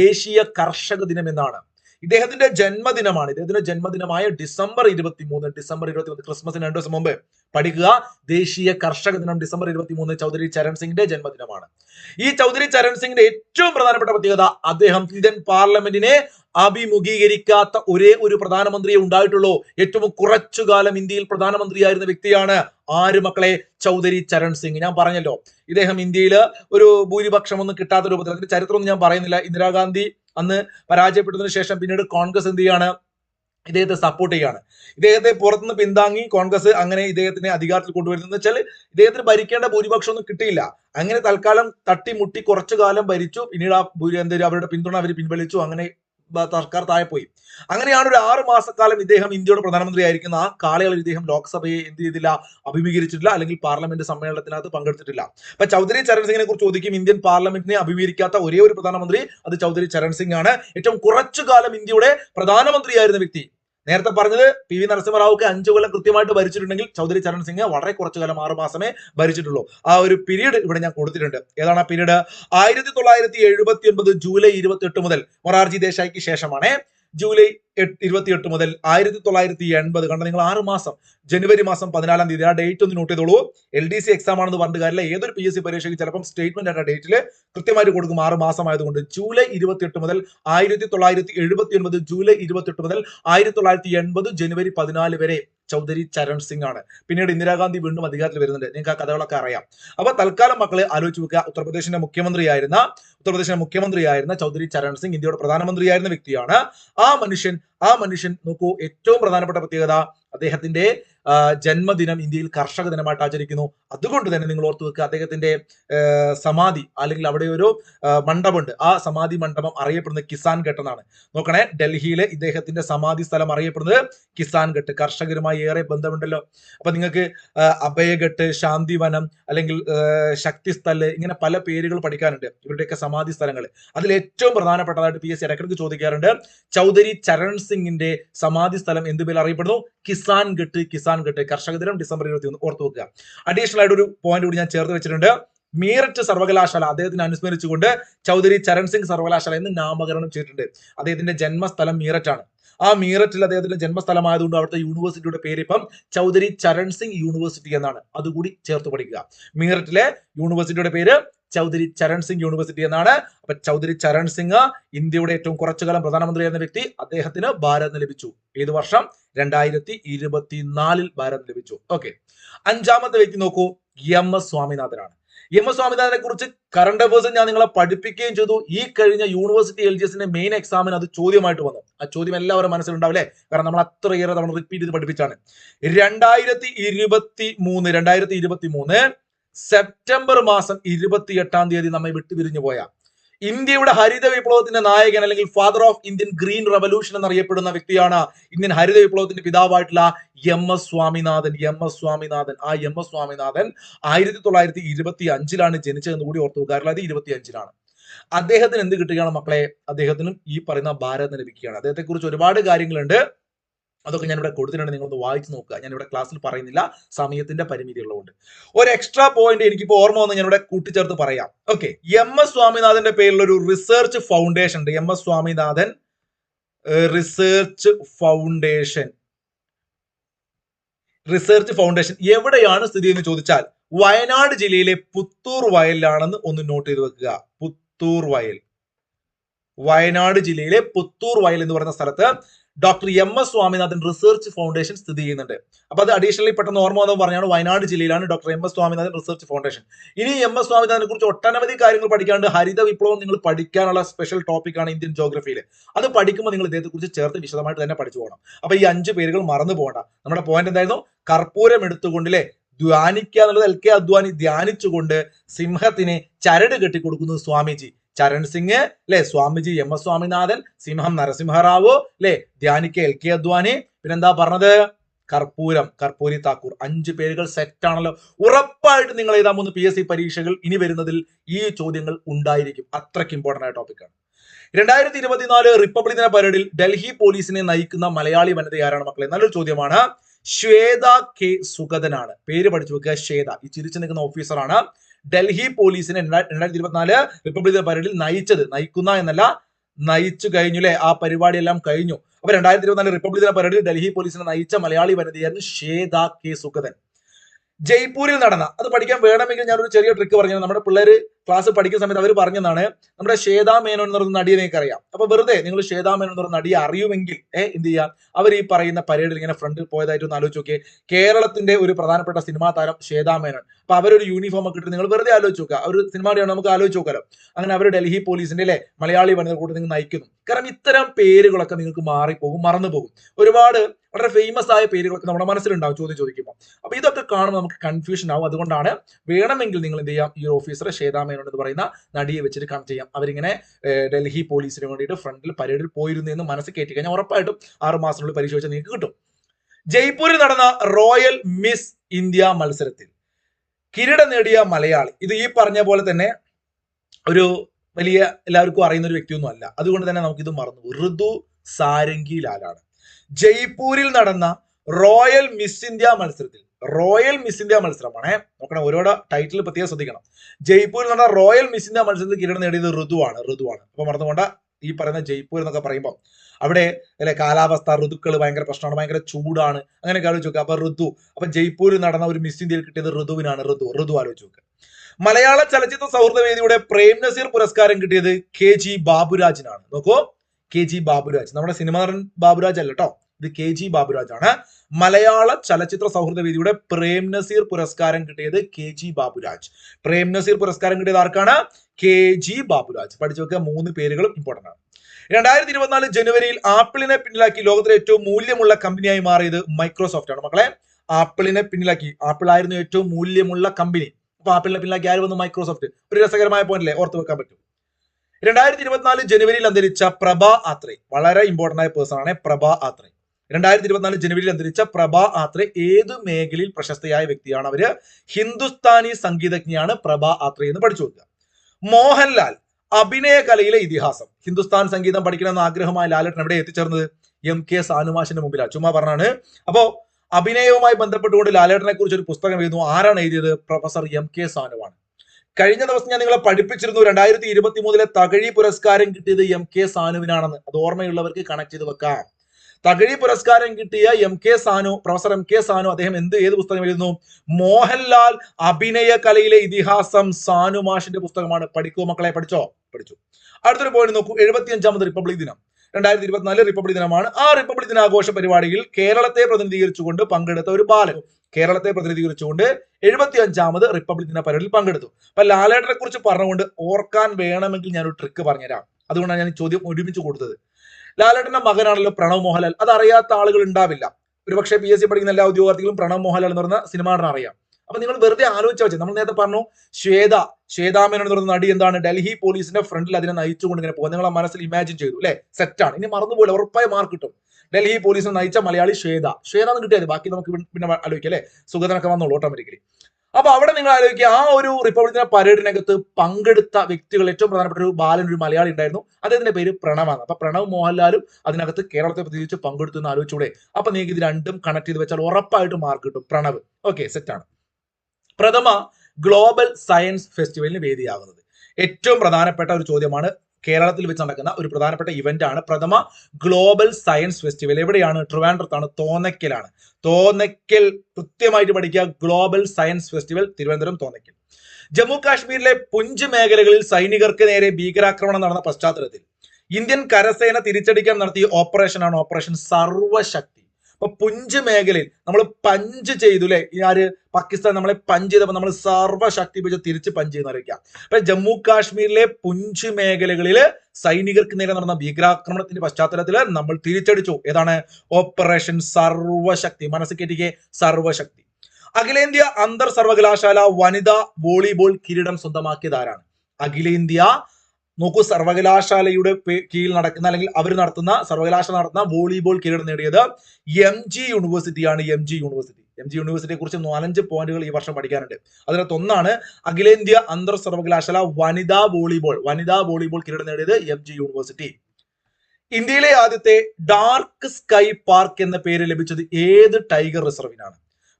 [SPEAKER 1] ദേശീയ കർഷക ദിനം എന്നാണ് ഇദ്ദേഹത്തിന്റെ ജന്മദിനമാണ് ഇദ്ദേഹത്തിന്റെ ജന്മദിനമായ ഡിസംബർ ഇരുപത്തി മൂന്ന് ഡിസംബർ ഇരുപത്തി മൂന്ന് ക്രിസ്മസിന് രണ്ടു ദിവസം മുമ്പ് പഠിക്കുക ദേശീയ കർഷക ദിനം ഡിസംബർ ഇരുപത്തി മൂന്ന് ചൗധരി ചരൺ സിംഗിന്റെ ജന്മദിനമാണ് ഈ ചൗധരി ചരൺ സിംഗിന്റെ ഏറ്റവും പ്രധാനപ്പെട്ട പ്രത്യേകത അദ്ദേഹം ഇന്ത്യൻ പാർലമെന്റിനെ അഭിമുഖീകരിക്കാത്ത ഒരേ ഒരു പ്രധാനമന്ത്രിയെ ഉണ്ടായിട്ടുള്ളൂ ഏറ്റവും കുറച്ചു കാലം ഇന്ത്യയിൽ പ്രധാനമന്ത്രിയായിരുന്ന വ്യക്തിയാണ് ആര് മക്കളെ ചൗധരി ചരൺ സിംഗ് ഞാൻ പറഞ്ഞല്ലോ ഇദ്ദേഹം ഇന്ത്യയിൽ ഒരു ഭൂരിപക്ഷം ഒന്നും കിട്ടാത്ത രൂപത്തിൽ അതിന്റെ ചരിത്രമൊന്നും ഞാൻ പറയുന്നില്ല ഇന്ദിരാഗാന്ധി അന്ന് പരാജയപ്പെട്ടതിന് ശേഷം പിന്നീട് കോൺഗ്രസ് എന്ത് ചെയ്യാണ് ഇദ്ദേഹത്തെ സപ്പോർട്ട് ചെയ്യാണ് ഇദ്ദേഹത്തെ പുറത്തുനിന്ന് പിന്താങ്ങി കോൺഗ്രസ് അങ്ങനെ ഇദ്ദേഹത്തിനെ അധികാരത്തിൽ കൊണ്ടുവരുന്നത് വെച്ചാൽ ഇദ്ദേഹത്തിന് ഭരിക്കേണ്ട ഭൂരിപക്ഷം ഒന്നും കിട്ടിയില്ല അങ്ങനെ തൽക്കാലം തട്ടിമുട്ടി കുറച്ചു കാലം ഭരിച്ചു പിന്നീട് ആ എന്തൊരു അവരുടെ പിന്തുണ അവർ പിൻവലിച്ചു അങ്ങനെ സർക്കാർ താഴെ പോയി അങ്ങനെയാണ് ഒരു ആറ് മാസക്കാലം ഇദ്ദേഹം ഇന്ത്യയുടെ ആയിരിക്കുന്ന ആ കാലയളവിൽ ഇദ്ദേഹം ലോക്സഭയെ എന്ത് ചെയ്തില്ല അഭിമുഖീകരിച്ചിട്ടില്ല അല്ലെങ്കിൽ പാർലമെന്റ് സമ്മേളനത്തിനകത്ത് പങ്കെടുത്തിട്ടില്ല അപ്പൊ ചൗധരി ചരൺ സിംഗിനെ കുറിച്ച് ചോദിക്കും ഇന്ത്യൻ പാർലമെന്റിനെ അഭിമുഖീകരിക്കാത്ത ഒരേ ഒരു പ്രധാനമന്ത്രി അത് ചൗധരി ചരൺ സിംഗ് ആണ് ഏറ്റവും കുറച്ചു കാലം ഇന്ത്യയുടെ പ്രധാനമന്ത്രിയായിരുന്ന വ്യക്തി നേരത്തെ പറഞ്ഞത് പി വി നരസിംഹറാവു അഞ്ചു കൊല്ലം കൃത്യമായിട്ട് ഭരിച്ചിട്ടുണ്ടെങ്കിൽ ചൗധരി ചരൺ സിംഗ് വളരെ കുറച്ചു കാലം ആറു മാസമേ ഭരിച്ചിട്ടുള്ളൂ ആ ഒരു പീരീഡ് ഇവിടെ ഞാൻ കൊടുത്തിട്ടുണ്ട് ഏതാണ് ആ പീരീഡ് ആയിരത്തി തൊള്ളായിരത്തി എഴുപത്തി ഒൻപത് ജൂലൈ ഇരുപത്തി എട്ട് മുതൽ മൊറാർജി ദേശായിക്ക് ശേഷമാണ് ജൂലൈ എട്ട് ഇരുപത്തിയെട്ട് മുതൽ ആയിരത്തി തൊള്ളായിരത്തി എൺപത് കണ്ട നിങ്ങൾ ആറ് മാസം ജനുവരി മാസം പതിനാലാം തീയതി ആ ഡേറ്റ് ഒന്ന് നോട്ട് ചെയ്തോളൂ എൽ ഡി സി എക്സാം ആണെന്ന് പറഞ്ഞ കാര്യമില്ല ഏതൊരു പി എസ് സി പരീക്ഷയ്ക്ക് ചിലപ്പം സ്റ്റേറ്റ്മെന്റ് ആയിട്ട് ഡേറ്റില് കൃത്യമായിട്ട് കൊടുക്കും ആറ് മാസം ആയതുകൊണ്ട് ജൂലൈ ഇരുപത്തിയെട്ട് മുതൽ ആയിരത്തി തൊള്ളായിരത്തി എഴുപത്തി ഒൻപത് ജൂലൈ ഇരുപത്തിയെട്ട് മുതൽ ആയിരത്തി തൊള്ളായിരത്തി എൺപത് ജനുവരി പതിനാല് വരെ ചൗധരി ചരൺ സിംഗ് ആണ് പിന്നീട് ഇന്ദിരാഗാന്ധി വീണ്ടും അധികാരത്തിൽ വരുന്നുണ്ട് നിങ്ങൾക്ക് ആ കഥകളൊക്കെ അറിയാം അപ്പൊ തൽക്കാലം മക്കളെ ആലോചിച്ച് വെക്കുക ഉത്തർപ്രദേശിന്റെ മുഖ്യമന്ത്രിയായിരുന്ന ഉത്തർപ്രദേശിലെ മുഖ്യമന്ത്രിയായിരുന്ന ചൗധരി ചരൺ സിംഗ് ഇന്ത്യയുടെ പ്രധാനമന്ത്രിയായിരുന്ന വ്യക്തിയാണ് ആ മനുഷ്യൻ ആ മനുഷ്യൻ നോക്കൂ ഏറ്റവും പ്രധാനപ്പെട്ട പ്രത്യേകത അദ്ദേഹത്തിന്റെ ജന്മദിനം ഇന്ത്യയിൽ കർഷക ദിനമായിട്ട് ആചരിക്കുന്നു അതുകൊണ്ട് തന്നെ നിങ്ങൾ ഓർത്തു വെക്കുക അദ്ദേഹത്തിന്റെ സമാധി അല്ലെങ്കിൽ അവിടെ ഒരു മണ്ഡപമുണ്ട് ആ സമാധി മണ്ഡപം അറിയപ്പെടുന്നത് കിസാൻ ഘട്ട് എന്നാണ് നോക്കണേ ഡൽഹിയിലെ ഇദ്ദേഹത്തിന്റെ സമാധി സ്ഥലം അറിയപ്പെടുന്നത് കിസാൻ ഘട്ട് കർഷകരുമായി ഏറെ ബന്ധമുണ്ടല്ലോ അപ്പൊ നിങ്ങൾക്ക് അഭയഘട്ട് ശാന്തിവനം അല്ലെങ്കിൽ സ്ഥല് ഇങ്ങനെ പല പേരുകൾ പഠിക്കാനുണ്ട് ഇവരുടെയൊക്കെ സമാധി സ്ഥലങ്ങൾ അതിൽ ഏറ്റവും പ്രധാനപ്പെട്ടതായിട്ട് പി എസ് ഇടക്കിടക്ക് ചോദിക്കാറുണ്ട് ചൗധരി ചരൺ സിംഗിന്റെ സമാധി സ്ഥലം എന്ത് പേരിൽ അറിയപ്പെടുന്നു കിസാൻ ഘട്ട് കിസാൻ ഘട്ട് കർഷക ദിനം ഡിസംബർ ഇരുപത്തി ഒന്ന് ഓർത്തു വെക്കുക അഡീഷണൽ ആയിട്ട് ഒരു പോയിന്റ് കൂടി ഞാൻ ചേർത്ത് വെച്ചിട്ടുണ്ട് മീററ്റ് സർവകലാശാല അദ്ദേഹത്തിന് അനുസ്മരിച്ചുകൊണ്ട് ചൗധരി ചരൺ സിംഗ് സർവകലാശാല എന്ന് നാമകരണം ചെയ്തിട്ടുണ്ട് അദ്ദേഹത്തിന്റെ ജന്മസ്ഥലം ആണ് ആ മീററ്റിൽ അദ്ദേഹത്തിന്റെ ജന്മസ്ഥലമായതുകൊണ്ട് അവിടുത്തെ യൂണിവേഴ്സിറ്റിയുടെ പേര് ഇപ്പം ചൗധരി ചരൺ സിംഗ് യൂണിവേഴ്സിറ്റി എന്നാണ് അതുകൂടി ചേർത്ത് പഠിക്കുക മീററ്റിലെ യൂണിവേഴ്സിറ്റിയുടെ പേര് ചൗധരി ചരൺ സിംഗ് യൂണിവേഴ്സിറ്റി എന്നാണ് അപ്പൊ ചൗധരി ചരൺ സിംഗ് ഇന്ത്യയുടെ ഏറ്റവും കുറച്ചു കാലം പ്രധാനമന്ത്രിയായിരുന്ന വ്യക്തി അദ്ദേഹത്തിന് ഭാരത് ലഭിച്ചു ഏത് വർഷം രണ്ടായിരത്തി ഇരുപത്തിനാലിൽ ഭാരത് ലഭിച്ചു ഓക്കെ അഞ്ചാമത്തെ വ്യക്തി നോക്കൂ എം എസ് സ്വാമിനാഥനാണ് എം എസ് സ്വാമിനാഥനെ കുറിച്ച് കറണ്ട് അഫേഴ്സ് ഞാൻ നിങ്ങളെ പഠിപ്പിക്കുകയും ചെയ്തു ഈ കഴിഞ്ഞ യൂണിവേഴ്സിറ്റി എൽ ജി എസിന്റെ മെയിൻ എക്സാമിന് അത് ചോദ്യമായിട്ട് വന്നു ആ ചോദ്യം എല്ലാവരും മനസ്സിലുണ്ടാവില്ലേ കാരണം നമ്മൾ അത്രയേറെ നമ്മൾ റിപ്പീറ്റ് ചെയ്ത് പഠിപ്പിച്ചാണ് രണ്ടായിരത്തി ഇരുപത്തി മൂന്ന് രണ്ടായിരത്തി ഇരുപത്തി മൂന്ന് സെപ്റ്റംബർ മാസം ഇരുപത്തിയെട്ടാം തീയതി നമ്മെ വിട്ടുപിരിഞ്ഞു പോയ ഇന്ത്യയുടെ ഹരിത വിപ്ലവത്തിന്റെ നായകൻ അല്ലെങ്കിൽ father of Indian green revolution എന്നറിയപ്പെടുന്ന വ്യക്തിയാണ് ഇന്ത്യൻ ഹരിത വിപ്ലവത്തിന്റെ പിതാവായിട്ടുള്ള M S Swaminathan M S Swaminathan ആ എം എസ് സ്വാമിനാഥൻ ആയിരത്തി തൊള്ളായിരത്തി ഇരുപത്തി അഞ്ചിലാണ് ജനിച്ചതെന്ന് കൂടി ഓർത്തു വെക്കുക തൊള്ളായിരത്തി ഇരുപത്തി അഞ്ചിലാണ് അദ്ദേഹത്തിന് എന്ത് കിട്ടുകയാണ് മക്കളെ അദ്ദേഹത്തിനും ഈ പറയുന്ന ഭാരതം ലഭിക്കുകയാണ് അദ്ദേഹത്തെ കുറിച്ച് ഒരുപാട് കാര്യങ്ങളുണ്ട് അതൊക്കെ ഞാനിവിടെ കൊടുത്തിട്ടുണ്ട് നിങ്ങളൊന്ന് വായിച്ച് നോക്കുക ഞാനിവിടെ ക്ലാസ്സിൽ പറയുന്നില്ല സമയത്തിന്റെ പരിമിതി ഉള്ളതുകൊണ്ട് ഒരു എക്സ്ട്രാ പോയിന്റ് എനിക്കിപ്പോൾ ഓർമ്മ വന്ന് ഞാനിവിടെ കൂട്ടിച്ചേർത്ത് പറയാം ഓക്കെ എം എസ് സ്വാമിനാഥന്റെ പേരിൽ ഒരു റിസർച്ച് ഫൗണ്ടേഷൻ ഉണ്ട് M S Swaminathan research foundation research foundation എവിടെയാണ് സ്ഥിതി എന്ന് ചോദിച്ചാൽ വയനാട് ജില്ലയിലെ പുത്തൂർ വയലിലാണെന്ന് ഒന്ന് നോട്ട് ചെയ്ത് വെക്കുക പുത്തൂർ വയൽ വയനാട് ജില്ലയിലെ പുത്തൂർ വയൽ എന്ന് പറയുന്ന സ്ഥലത്ത് doctor M S Swaminathan research foundation സ്ഥിതി ചെയ്യുന്നുണ്ട് അപ്പൊ അത് അഡീഷണലി പെട്ടെന്ന് ഓർമ്മ വന്നു പറഞ്ഞാണ് വയനാട് ജില്ലയിലാണ് doctor M S Swaminathan research foundation ഇനി എം എസ് സ്വാമിനാഥനെ കുറിച്ച് ഒട്ടനവധി കാര്യങ്ങൾ പഠിക്കാണ്ട് ഹരിത വിപ്ലവം നിങ്ങൾ പഠിക്കാനുള്ള സ്പെഷ്യൽ ടോപ്പിക്കാണ് ഇന്ത്യൻ ജോഗ്രഫിയിൽ അത് പഠിക്കുമ്പോൾ നിങ്ങൾ ഇദ്ദേഹത്തെ കുറിച്ച് ചേർത്ത് വിശദമായിട്ട് തന്നെ പഠിച്ചു പോകണം അപ്പൊ ഈ അഞ്ച് പേരുകൾ മറന്നു പോകണ്ട നമ്മുടെ പോയിന്റ് എന്തായിരുന്നു കർപ്പൂരം എടുത്തുകൊണ്ടില്ലേ ധ്യാനിക്കുക എന്നുള്ളത് എൽ കെ അദ്വാനി ധ്യാനിച്ചുകൊണ്ട് സിംഹത്തിന് ചരട് കെട്ടിക്കൊടുക്കുന്നു സ്വാമിജി ചരൺ സിംഗ് അല്ലെ സ്വാമിജി എം എസ് സ്വാമിനാഥൻ സിംഹം നരസിംഹറാവു അല്ലെ ധ്യാനിക്ക് എൽ കെ അദ്വാനി പിന്നെന്താ പറഞ്ഞത് കർപ്പൂരം കർപ്പൂരി താക്കൂർ അഞ്ച് പേരുകൾ സെറ്റ് ആണല്ലോ ഉറപ്പായിട്ട് നിങ്ങൾ ഏതാ മൂന്ന് പി എസ് സി പരീക്ഷകൾ ഇനി വരുന്നതിൽ ഈ ചോദ്യങ്ങൾ ഉണ്ടായിരിക്കും അത്രയ്ക്ക് ഇമ്പോർട്ടൻ്റ് ആയ ടോപ്പിക്കാണ് രണ്ടായിരത്തി ഇരുപത്തിനാല് റിപ്പബ്ലിക് ദിന പരേഡിൽ ഡൽഹി പോലീസിനെ നയിക്കുന്ന മലയാളി വനിതയാരാണ് മക്കളെ നല്ലൊരു ചോദ്യമാണ് ശ്വേത കെ സുഗതനാണ് പേര് പഠിച്ചു വെക്കുക ശ്വേത ഈ ചിരിച്ചു നിൽക്കുന്ന ഓഫീസറാണ് ഡൽഹി പോലീസിനെ രണ്ടായിരത്തി ഇരുപത്തിനാല് റിപ്പബ്ലിക് ദിന പരേഡിൽ നയിച്ചത് നയിക്കുന്ന എന്നല്ല നയിച്ചു കഴിഞ്ഞു അല്ലെ ആ പരിപാടി എല്ലാം കഴിഞ്ഞു അപ്പൊ രണ്ടായിരത്തി ഇരുപത്തിനാല് റിപ്പബ്ലിക് ദിന പരേഡിൽ ഡൽഹി പോലീസിനെ നയിച്ച മലയാളി വനിതയായിരുന്നു ഷേദ കെ സുഗതൻ ജയ്പൂരിൽ നടന്ന അത് പഠിക്കാൻ വേണമെങ്കിൽ ഞാനൊരു ചെറിയ ട്രിക്ക് പറഞ്ഞു നമ്മുടെ പിള്ളേര് ക്ലാസ് പഠിക്കുന്ന സമയത്ത് അവർ പറഞ്ഞതാണ് നമ്മുടെ ശ്വേതാ മേനോൻ എന്ന് പറയുന്ന നടിയെ നിങ്ങൾക്ക് അറിയാം അപ്പൊ വെറുതെ നിങ്ങൾ ശ്വേതാ മേനോൻ എന്ന് പറയുന്ന നടിയെ അറിയുമെങ്കിൽ ഏഹ് എന്ത് ചെയ്യാം അവർ ഈ പറയുന്ന പരേഡിൽ ഇങ്ങനെ ഫ്രണ്ടിൽ പോയതായിട്ട് ഒന്ന് ആലോചിച്ച് നോക്കിയേ കേരളത്തിന്റെ ഒരു പ്രധാനപ്പെട്ട സിനിമാ താരം ശ്വേതാ മേനോൻ അപ്പൊ അവരൊരു യൂണിഫോം ഒക്കെ ഇട്ട് നിങ്ങൾ വെറുതെ ആലോചിച്ച് നോക്കുക ഒരു സിനിമയാണ് നമുക്ക് ആലോചിച്ച് നോക്കാലോ അങ്ങനെ അവർ ഡൽഹി പോലീസിന്റെ അല്ലെ മലയാളി വനിതകൾ കൂടെ നിങ്ങൾ നയിക്കുന്നു കാരണം ഇത്തരം പേരുകളൊക്കെ നിങ്ങൾക്ക് മാറിപ്പോകും മറന്നുപോകും ഒരുപാട് വളരെ ഫേമസ് ആയ പേരുകളൊക്കെ നമ്മുടെ മനസ്സിലുണ്ടാവും ചോദ്യം ചോദിക്കുമ്പോൾ അപ്പൊ ഇതൊക്കെ കാണുമ്പോൾ നമുക്ക് കൺഫ്യൂഷൻ ആവും അതുകൊണ്ടാണ് വേണമെങ്കിൽ നിങ്ങൾ എന്ത് ചെയ്യാം ഈ ഓഫീസറെ ശ്വേതാ മേനോൻ എന്ന് പറയുന്ന നടിയെ വെച്ചിട്ട് കണക്ട് ചെയ്യാം അവരിങ്ങനെ ഡൽഹി പോലീസിന് വേണ്ടിയിട്ട് ഫ്രണ്ടിൽ പരേഡിൽ പോയിരുന്നു എന്ന് മനസ്സിൽ കയറ്റി കഴിഞ്ഞാൽ ഉറപ്പായിട്ടും ആറ് മാസത്തിനുള്ളിൽ പരിശോധിച്ചാൽ നിങ്ങൾക്ക് കിട്ടും ജയ്പൂരിൽ നടന്ന റോയൽ മിസ് ഇന്ത്യ മത്സരത്തിൽ കിരീടം നേടിയ മലയാളി ഇത് ഈ പറഞ്ഞ പോലെ തന്നെ ഒരു വലിയ എല്ലാവർക്കും അറിയുന്ന ഒരു വ്യക്തിയൊന്നും അല്ല അതുകൊണ്ട് തന്നെ നമുക്കിത് മറന്നു ഋതു സാരംഗി ലാലാണ് ജയ്പൂരിൽ നടന്ന റോയൽ മിസ് ഇന്ത്യ മത്സരത്തിൽ റോയൽ മിസ് ഇന്ത്യ മത്സരമാണ് നോക്കണം ഒരുപാട് ടൈറ്റിൽ പ്രത്യേകം ശ്രദ്ധിക്കണം ജയ്പൂരിൽ നടന്ന റോയൽ മിസ് ഇന്ത്യ മത്സരത്തിൽ കിരീടം നേടിയത് ഋതുവാണ് ഋതുവാണ് അപ്പൊ മറന്നുകൊണ്ട് ഈ പറയുന്ന ജയ്പൂർ എന്നൊക്കെ പറയുമ്പോൾ അവിടെ അല്ലെ കാലാവസ്ഥ ഋതുക്കൾ ഭയങ്കര പ്രശ്നമാണ് ഭയങ്കര ചൂടാണ് അങ്ങനെയൊക്കെ ആലോചിച്ച് നോക്കുക അപ്പൊ ഋതു അപ്പൊ ജയ്പൂരിൽ നടന്ന ഒരു മിസ് ഇന്ത്യയിൽ കിട്ടിയത് ഋതുവിനാണ് ഋതു ഋതു ആലോചിച്ച് നോക്കുക മലയാള ചലച്ചിത്ര സൗഹൃദ വേദിയുടെ പ്രേം നസീർ പുരസ്കാരം കിട്ടിയത് കെ ജി ബാബുരാജിനാണ് നോക്കൂ കെ ജി ബാബുരാജ് നമ്മുടെ സിനിമ നടൻ ബാബുരാജ് അല്ല കേട്ടോ ഇത് കെ ജി ബാബുരാജ് ആണ് മലയാള ചലച്ചിത്ര സൗഹൃദ വേദിയുടെ പ്രേം നസീർ പുരസ്കാരം കിട്ടിയത് കെ ജി ബാബുരാജ് പ്രേം നസീർ പുരസ്കാരം കിട്ടിയത് ആർക്കാണ് കെ ജി ബാബുരാജ് പഠിച്ചു വെക്കുക മൂന്ന് പേരുകളും ഇമ്പോർട്ടൻ്റ് ആണ് രണ്ടായിരത്തി ഇരുപത്തിനാല് ജനുവരിയിൽ ആപ്പിളിനെ പിന്നിലാക്കി ലോകത്തിലെ ഏറ്റവും മൂല്യമുള്ള കമ്പനിയായി മാറിയത് മൈക്രോസോഫ്റ്റ് ആണ് മക്കളെ ആപ്പിളിനെ പിന്നിലാക്കി ആപ്പിൾ ആയിരുന്നു ഏറ്റവും മൂല്യമുള്ള കമ്പനി അപ്പൊ ആപ്പിളിനെ പിന്നിലാക്കി ആര് വന്നു മൈക്രോസോഫ്റ്റ് ഒരു രസകരമായ അല്ലേ ഓർത്ത് വെക്കാൻ പറ്റും രണ്ടായിരത്തി ഇരുപത്തിനാല് ജനുവരിയിൽ അന്തരിച്ച പ്രഭ ആത്രേ വളരെ ഇമ്പോർട്ടൻ്റ് ആയ പേഴ്സൺ ആണ് പ്രഭ ആത്രേ രണ്ടായിരത്തി ഇരുപത്തിനാല് ജനുവരിയിൽ അന്തരിച്ച പ്രഭ ആത്രേ ഏത് മേഖലയിൽ പ്രശസ്തയായ വ്യക്തിയാണ് അവര് ഹിന്ദുസ്ഥാനി സംഗീതജ്ഞയാണ് പ്രഭ ആത്രേ എന്ന് പഠിച്ചു കൊടുക്കുക മോഹൻലാൽ അഭിനയ കലയിലെ ഇതിഹാസം ഹിന്ദുസ്ഥാൻ സംഗീതം പഠിക്കണമെന്ന ആഗ്രഹമായ ലാലേട്ടൻ എവിടെ എത്തിച്ചേർന്നത് എം കെ സാനുമാഷിന്റെ മുമ്പിലാണ് ചുമ്മാ പറഞ്ഞാണ് അപ്പോ അഭിനയവുമായി ബന്ധപ്പെട്ടുകൊണ്ട് ലാലേട്ടനെ കുറിച്ച് ഒരു പുസ്തകം എഴുതുന്നു ആരാണ് എഴുതിയത് പ്രൊഫസർ എം കെ സാനുവാണ് കഴിഞ്ഞ ദിവസം ഞാൻ നിങ്ങളെ പഠിപ്പിച്ചിരുന്നു രണ്ടായിരത്തി ഇരുപത്തി മൂന്നിലെ തകഴി പുരസ്കാരം കിട്ടിയത് എം കെ സാനുവിനാണെന്ന് അത് ഓർമ്മയുള്ളവർക്ക് കണക്ട് ചെയ്ത് വെക്കാം തകഴി പുരസ്കാരം കിട്ടിയ M K Sanu professor M K Sanu അദ്ദേഹം എന്ത് ഏത് പുസ്തകം എഴുതുന്നു മോഹൻലാൽ അഭിനയ കലയിലെ ഇതിഹാസം സാനു മാഷിന്റെ പുസ്തകമാണ് പഠിക്കൂ മക്കളെ പഠിച്ചോ പഠിച്ചു അടുത്തൊരു പോയിന്റ് നോക്കൂ അഞ്ചാമത് റിപ്പബ്ലിക് ദിനം രണ്ടായിരത്തി ഇരുപത്തിനാല് റിപ്പബ്ലിക് ദിനമാണ് ആ റിപ്പബ്ലിക് ദിനാഘോഷ പരിപാടിയിൽ കേരളത്തെ പ്രതിനിധീകരിച്ചുകൊണ്ട് പങ്കെടുത്ത ഒരു ബാലൻ കേരളത്തെ പ്രതിനിധീകരിച്ചുകൊണ്ട് എഴുപത്തി അഞ്ചാമത് റിപ്പബ്ലിക് ദിന പരിപാടിയിൽ പങ്കെടുത്തു അപ്പൊ ലാലേട്ടനെ കുറിച്ച് പറഞ്ഞുകൊണ്ട് ഓർക്കാൻ വേണമെങ്കിൽ ഞാൻ ഒരു ട്രിക്ക് പറഞ്ഞുതരാം അതുകൊണ്ടാണ് ഞാൻ ചോദ്യം ഒരുമിച്ച് കൊടുത്തത് ലാലേട്ടന്റെ മകനാണല്ലോ പ്രണവ് മോഹൻലാൽ അത് അറിയാത്ത ആളുകൾ ഉണ്ടാവില്ല ഒരുപക്ഷെ പി എസ് സി പഠിക്കുന്ന എല്ലാ ഉദ്യോഗാർത്ഥികളും പ്രണവ് മോഹൻലാൽ എന്ന് പറഞ്ഞ സിനിമാടൻ അറിയാം അപ്പൊ നിങ്ങൾ വെറുതെ ആലോചിച്ച് വെച്ചാൽ നമ്മൾ നേരത്തെ പറഞ്ഞു ശ്വേത ശ്വേതാമേനോൻ എന്ന് പറഞ്ഞ നടി എന്താണ് ഡൽഹി പോലീസിന്റെ ഫ്രണ്ടിൽ അതിനെ നയിച്ചുകൊണ്ട് ഇങ്ങനെ പോകും നിങ്ങളെ മനസ്സിൽ ഇമാജിൻ ചെയ്തു അല്ലെ സെറ്റാണ് ഇനി മറന്നുപോലെ ഉറപ്പായി മാർക്ക് കിട്ടും ഡൽഹി പോലീസിനെ നയിച്ച മലയാളി ശ്വേത ശ്വേത എന്ന് കിട്ടിയാൽ ബാക്കി നമുക്ക് പിന്നെ ആലോചിക്കാം അല്ലെ സുഗതനൊക്കെ വന്നോളൂ ഓട്ടോമാറ്റിക്കലി അപ്പൊ അവിടെ നിങ്ങൾ ആലോചിക്കുക ആ ഒരു റിപ്പബ്ലിക് ദിന പരേഡിനകത്ത് പങ്കെടുത്ത വ്യക്തികൾ ഏറ്റവും പ്രധാനപ്പെട്ട ഒരു ബാലൻ ഒരു മലയാളി ഉണ്ടായിരുന്നു അദ്ദേഹത്തിന്റെ പേര് പ്രണവാണ് അപ്പൊ പ്രണവ് മോഹൻലാലും അതിനകത്ത് കേരളത്തെ പ്രതിനിധിച്ച് പങ്കെടുത്തു എന്ന് ആലോചിച്ചൂടെ അപ്പൊ നിങ്ങൾക്ക് ഇത് രണ്ടും കണക്ട് ചെയ്ത് വെച്ചാൽ ഉറപ്പായിട്ട് മാർക്ക് കിട്ടും പ്രണവ് ഓക്കെ സെറ്റാണ് പ്രഥമ ഗ്ലോബൽ സയൻസ് ഫെസ്റ്റിവലിന് വേദിയാകുന്നത് ഏറ്റവും പ്രധാനപ്പെട്ട ഒരു ചോദ്യമാണ് കേരളത്തിൽ വെച്ച് നടക്കുന്ന ഒരു പ്രധാനപ്പെട്ട ഇവന്റ് ആണ് പ്രഥമ ഗ്ലോബൽ സയൻസ് ഫെസ്റ്റിവൽ എവിടെയാണ് ട്രിവാൻഡ്രത്താണ് തോന്നക്കലാണ് തോന്നക്കൽ കൃത്യമായിട്ട് പഠിക്കുക global science festival Thiruvananthapuram Thonnakkal Jammu കാശ്മീരിലെ പുഞ്ച് മേഖലകളിൽ സൈനികർക്ക് നേരെ ഭീകരാക്രമണം നടന്ന പശ്ചാത്തലത്തിൽ ഇന്ത്യൻ കരസേന തിരിച്ചടിക്കാൻ നടത്തിയ ഓപ്പറേഷനാണ് ഓപ്പറേഷൻ സർവശക്തി അപ്പൊ പുഞ്ച് മേഖലയിൽ നമ്മൾ പഞ്ച് ചെയ്തു അല്ലെ ആര് പാകിസ്ഥാൻ നമ്മളെ പഞ്ച് ചെയ്തപ്പോൾ നമ്മൾ സർവ്വശക്തി ഉപയോഗിച്ച് തിരിച്ച് പഞ്ച് ചെയ്യുന്ന അറിയിക്കാം അപ്പൊ ജമ്മു കാശ്മീരിലെ പുഞ്ച് മേഖലകളില് സൈനികർക്ക് നേരെ നടന്ന ഭീകരാക്രമണത്തിന്റെ പശ്ചാത്തലത്തിൽ നമ്മൾ തിരിച്ചടിച്ചു ഏതാണ് ഓപ്പറേഷൻ സർവശക്തി മനസ്സ് കേട്ടിക്കെ സർവശക്തി അഖിലേന്ത്യ അന്തർ സർവകലാശാല വനിതാ വോളിബോൾ കിരീടം സ്വന്തമാക്കിയത് ആരാണ് നോക്കൂ സർവകലാശാലയുടെ കീഴിൽ നടക്കുന്ന അല്ലെങ്കിൽ അവർ നടത്തുന്ന സർവകലാശാല നടത്തുന്ന വോളിബോൾ കിരീടം നേടിയത് എം ജി യൂണിവേഴ്സിറ്റിയാണ് M G university M G യൂണിവേഴ്സിറ്റിയെ കുറിച്ച് നാലഞ്ച് പോയിന്റുകൾ ഈ വർഷം പഠിക്കാനുണ്ട് അതിനകത്ത് ഒന്നാണ് അഖിലേന്ത്യാ അന്തർ സർവകലാശാല വനിതാ വോളിബോൾ വനിതാ വോളിബോൾ കിരീടം നേടിയത് എം ജി യൂണിവേഴ്സിറ്റി ഇന്ത്യയിലെ ആദ്യത്തെ ഡാർക്ക് സ്കൈ പാർക്ക് എന്ന പേര് ലഭിച്ചത് ഏത് ടൈഗർ റിസർവിനാണ്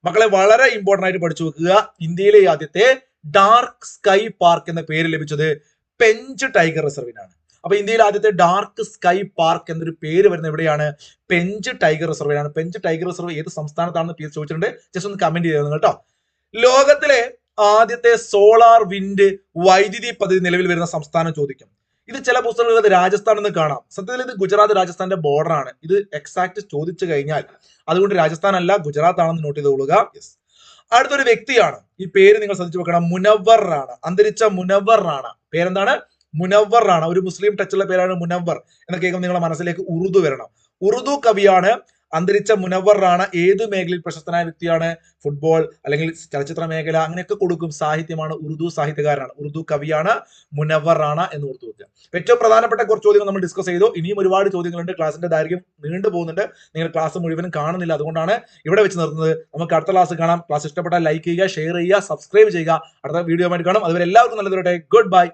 [SPEAKER 1] മക്കളെ വളരെ ഇമ്പോർട്ടൻ്റ് ആയിട്ട് പഠിച്ചു വെക്കുക ഇന്ത്യയിലെ ആദ്യത്തെ ഡാർക്ക് സ്കൈ പാർക്ക് എന്ന പേര് ലഭിച്ചത് പെഞ്ച് ടൈഗർ റിസർവിനാണ് അപ്പൊ ഇന്ത്യയിൽ ആദ്യത്തെ ഡാർക്ക് സ്കൈ പാർക്ക് എന്നൊരു പേര് വരുന്ന എവിടെയാണ് പെഞ്ച് ടൈഗർ റിസർവിനാണ് പെഞ്ച് ടൈഗർ റിസർവ് ഏത് സംസ്ഥാനത്താണെന്ന് പി ചോദിച്ചിട്ടുണ്ട് ജസ്റ്റ് ഒന്ന് കമന്റ് ചെയ്തു കേട്ടോ ലോകത്തിലെ ആദ്യത്തെ സോളാർ വിൻഡ് വൈദ്യുതി പദ്ധതി നിലവിൽ വരുന്ന സംസ്ഥാനം ചോദിക്കും ഇത് ചില പുസ്തകങ്ങളിൽ രാജസ്ഥാൻ എന്ന് കാണാം സത്യത്തിൽ ഇത് ഗുജറാത്ത് രാജസ്ഥാന്റെ ബോർഡറാണ് ഇത് എക്സാക്ട് ചോദിച്ചു കഴിഞ്ഞാൽ അതുകൊണ്ട് രാജസ്ഥാൻ അല്ല ഗുജറാത്ത് ആണെന്ന് നോട്ട് ചെയ്ത് കൊള്ളുക അടുത്തൊരു വ്യക്തിയാണ് ഈ പേര് നിങ്ങൾ ശ്രദ്ധിച്ചു വെക്കണം മുനവർ റാണ അന്തരിച്ച മുനവർ റാണ പേരെന്താണ് മുനവർ റാണ ഒരു മുസ്ലിം ടച്ചുള്ള പേരാണ് മുനവർ എന്ന കേൾക്കുമ്പോൾ നിങ്ങളുടെ മനസ്സിലേക്ക് ഉറുദു വരണം ഉറുദു കവിയാണ് അന്തരിച്ച മുനവർ റാണ ഏത് മേഖലയിൽ പ്രശസ്തനായ വ്യക്തിയാണ് ഫുട്ബോൾ അല്ലെങ്കിൽ ചലച്ചിത്ര മേഖല അങ്ങനെയൊക്കെ കൊടുക്കും സാഹിത്യമാണ് ഉറുദു സാഹിത്യകാരനാണ് ഉറുദു കവിയാണ് മുനവർ റാണ എന്ന് ഓർത്തു വെക്കുക ഏറ്റവും പ്രധാനപ്പെട്ട കുറച്ച് ചോദ്യങ്ങൾ നമ്മൾ ഡിസ്കസ് ചെയ്തു ഇനിയും ഒരുപാട് ചോദ്യങ്ങളുണ്ട് ക്ലാസിന്റെ ദൈർഘ്യം നീണ്ടു പോകുന്നുണ്ട് നിങ്ങൾ ക്ലാസ് മുഴുവനും കാണുന്നില്ല അതുകൊണ്ടാണ് ഇവിടെ വെച്ച് നിർത്തുന്നത് നമുക്ക് അടുത്ത ക്ലാസ് കാണാം ക്ലാസ് ഇഷ്ടപ്പെട്ടാൽ ലൈക്ക് ചെയ്യുക ഷെയർ ചെയ്യുക സബ്സ്ക്രൈബ് ചെയ്യുക അടുത്ത വീഡിയോ ആയിട്ട് കാണാം അതുവരെ എല്ലാവർക്കും നല്ലത് ഗുഡ് ബൈ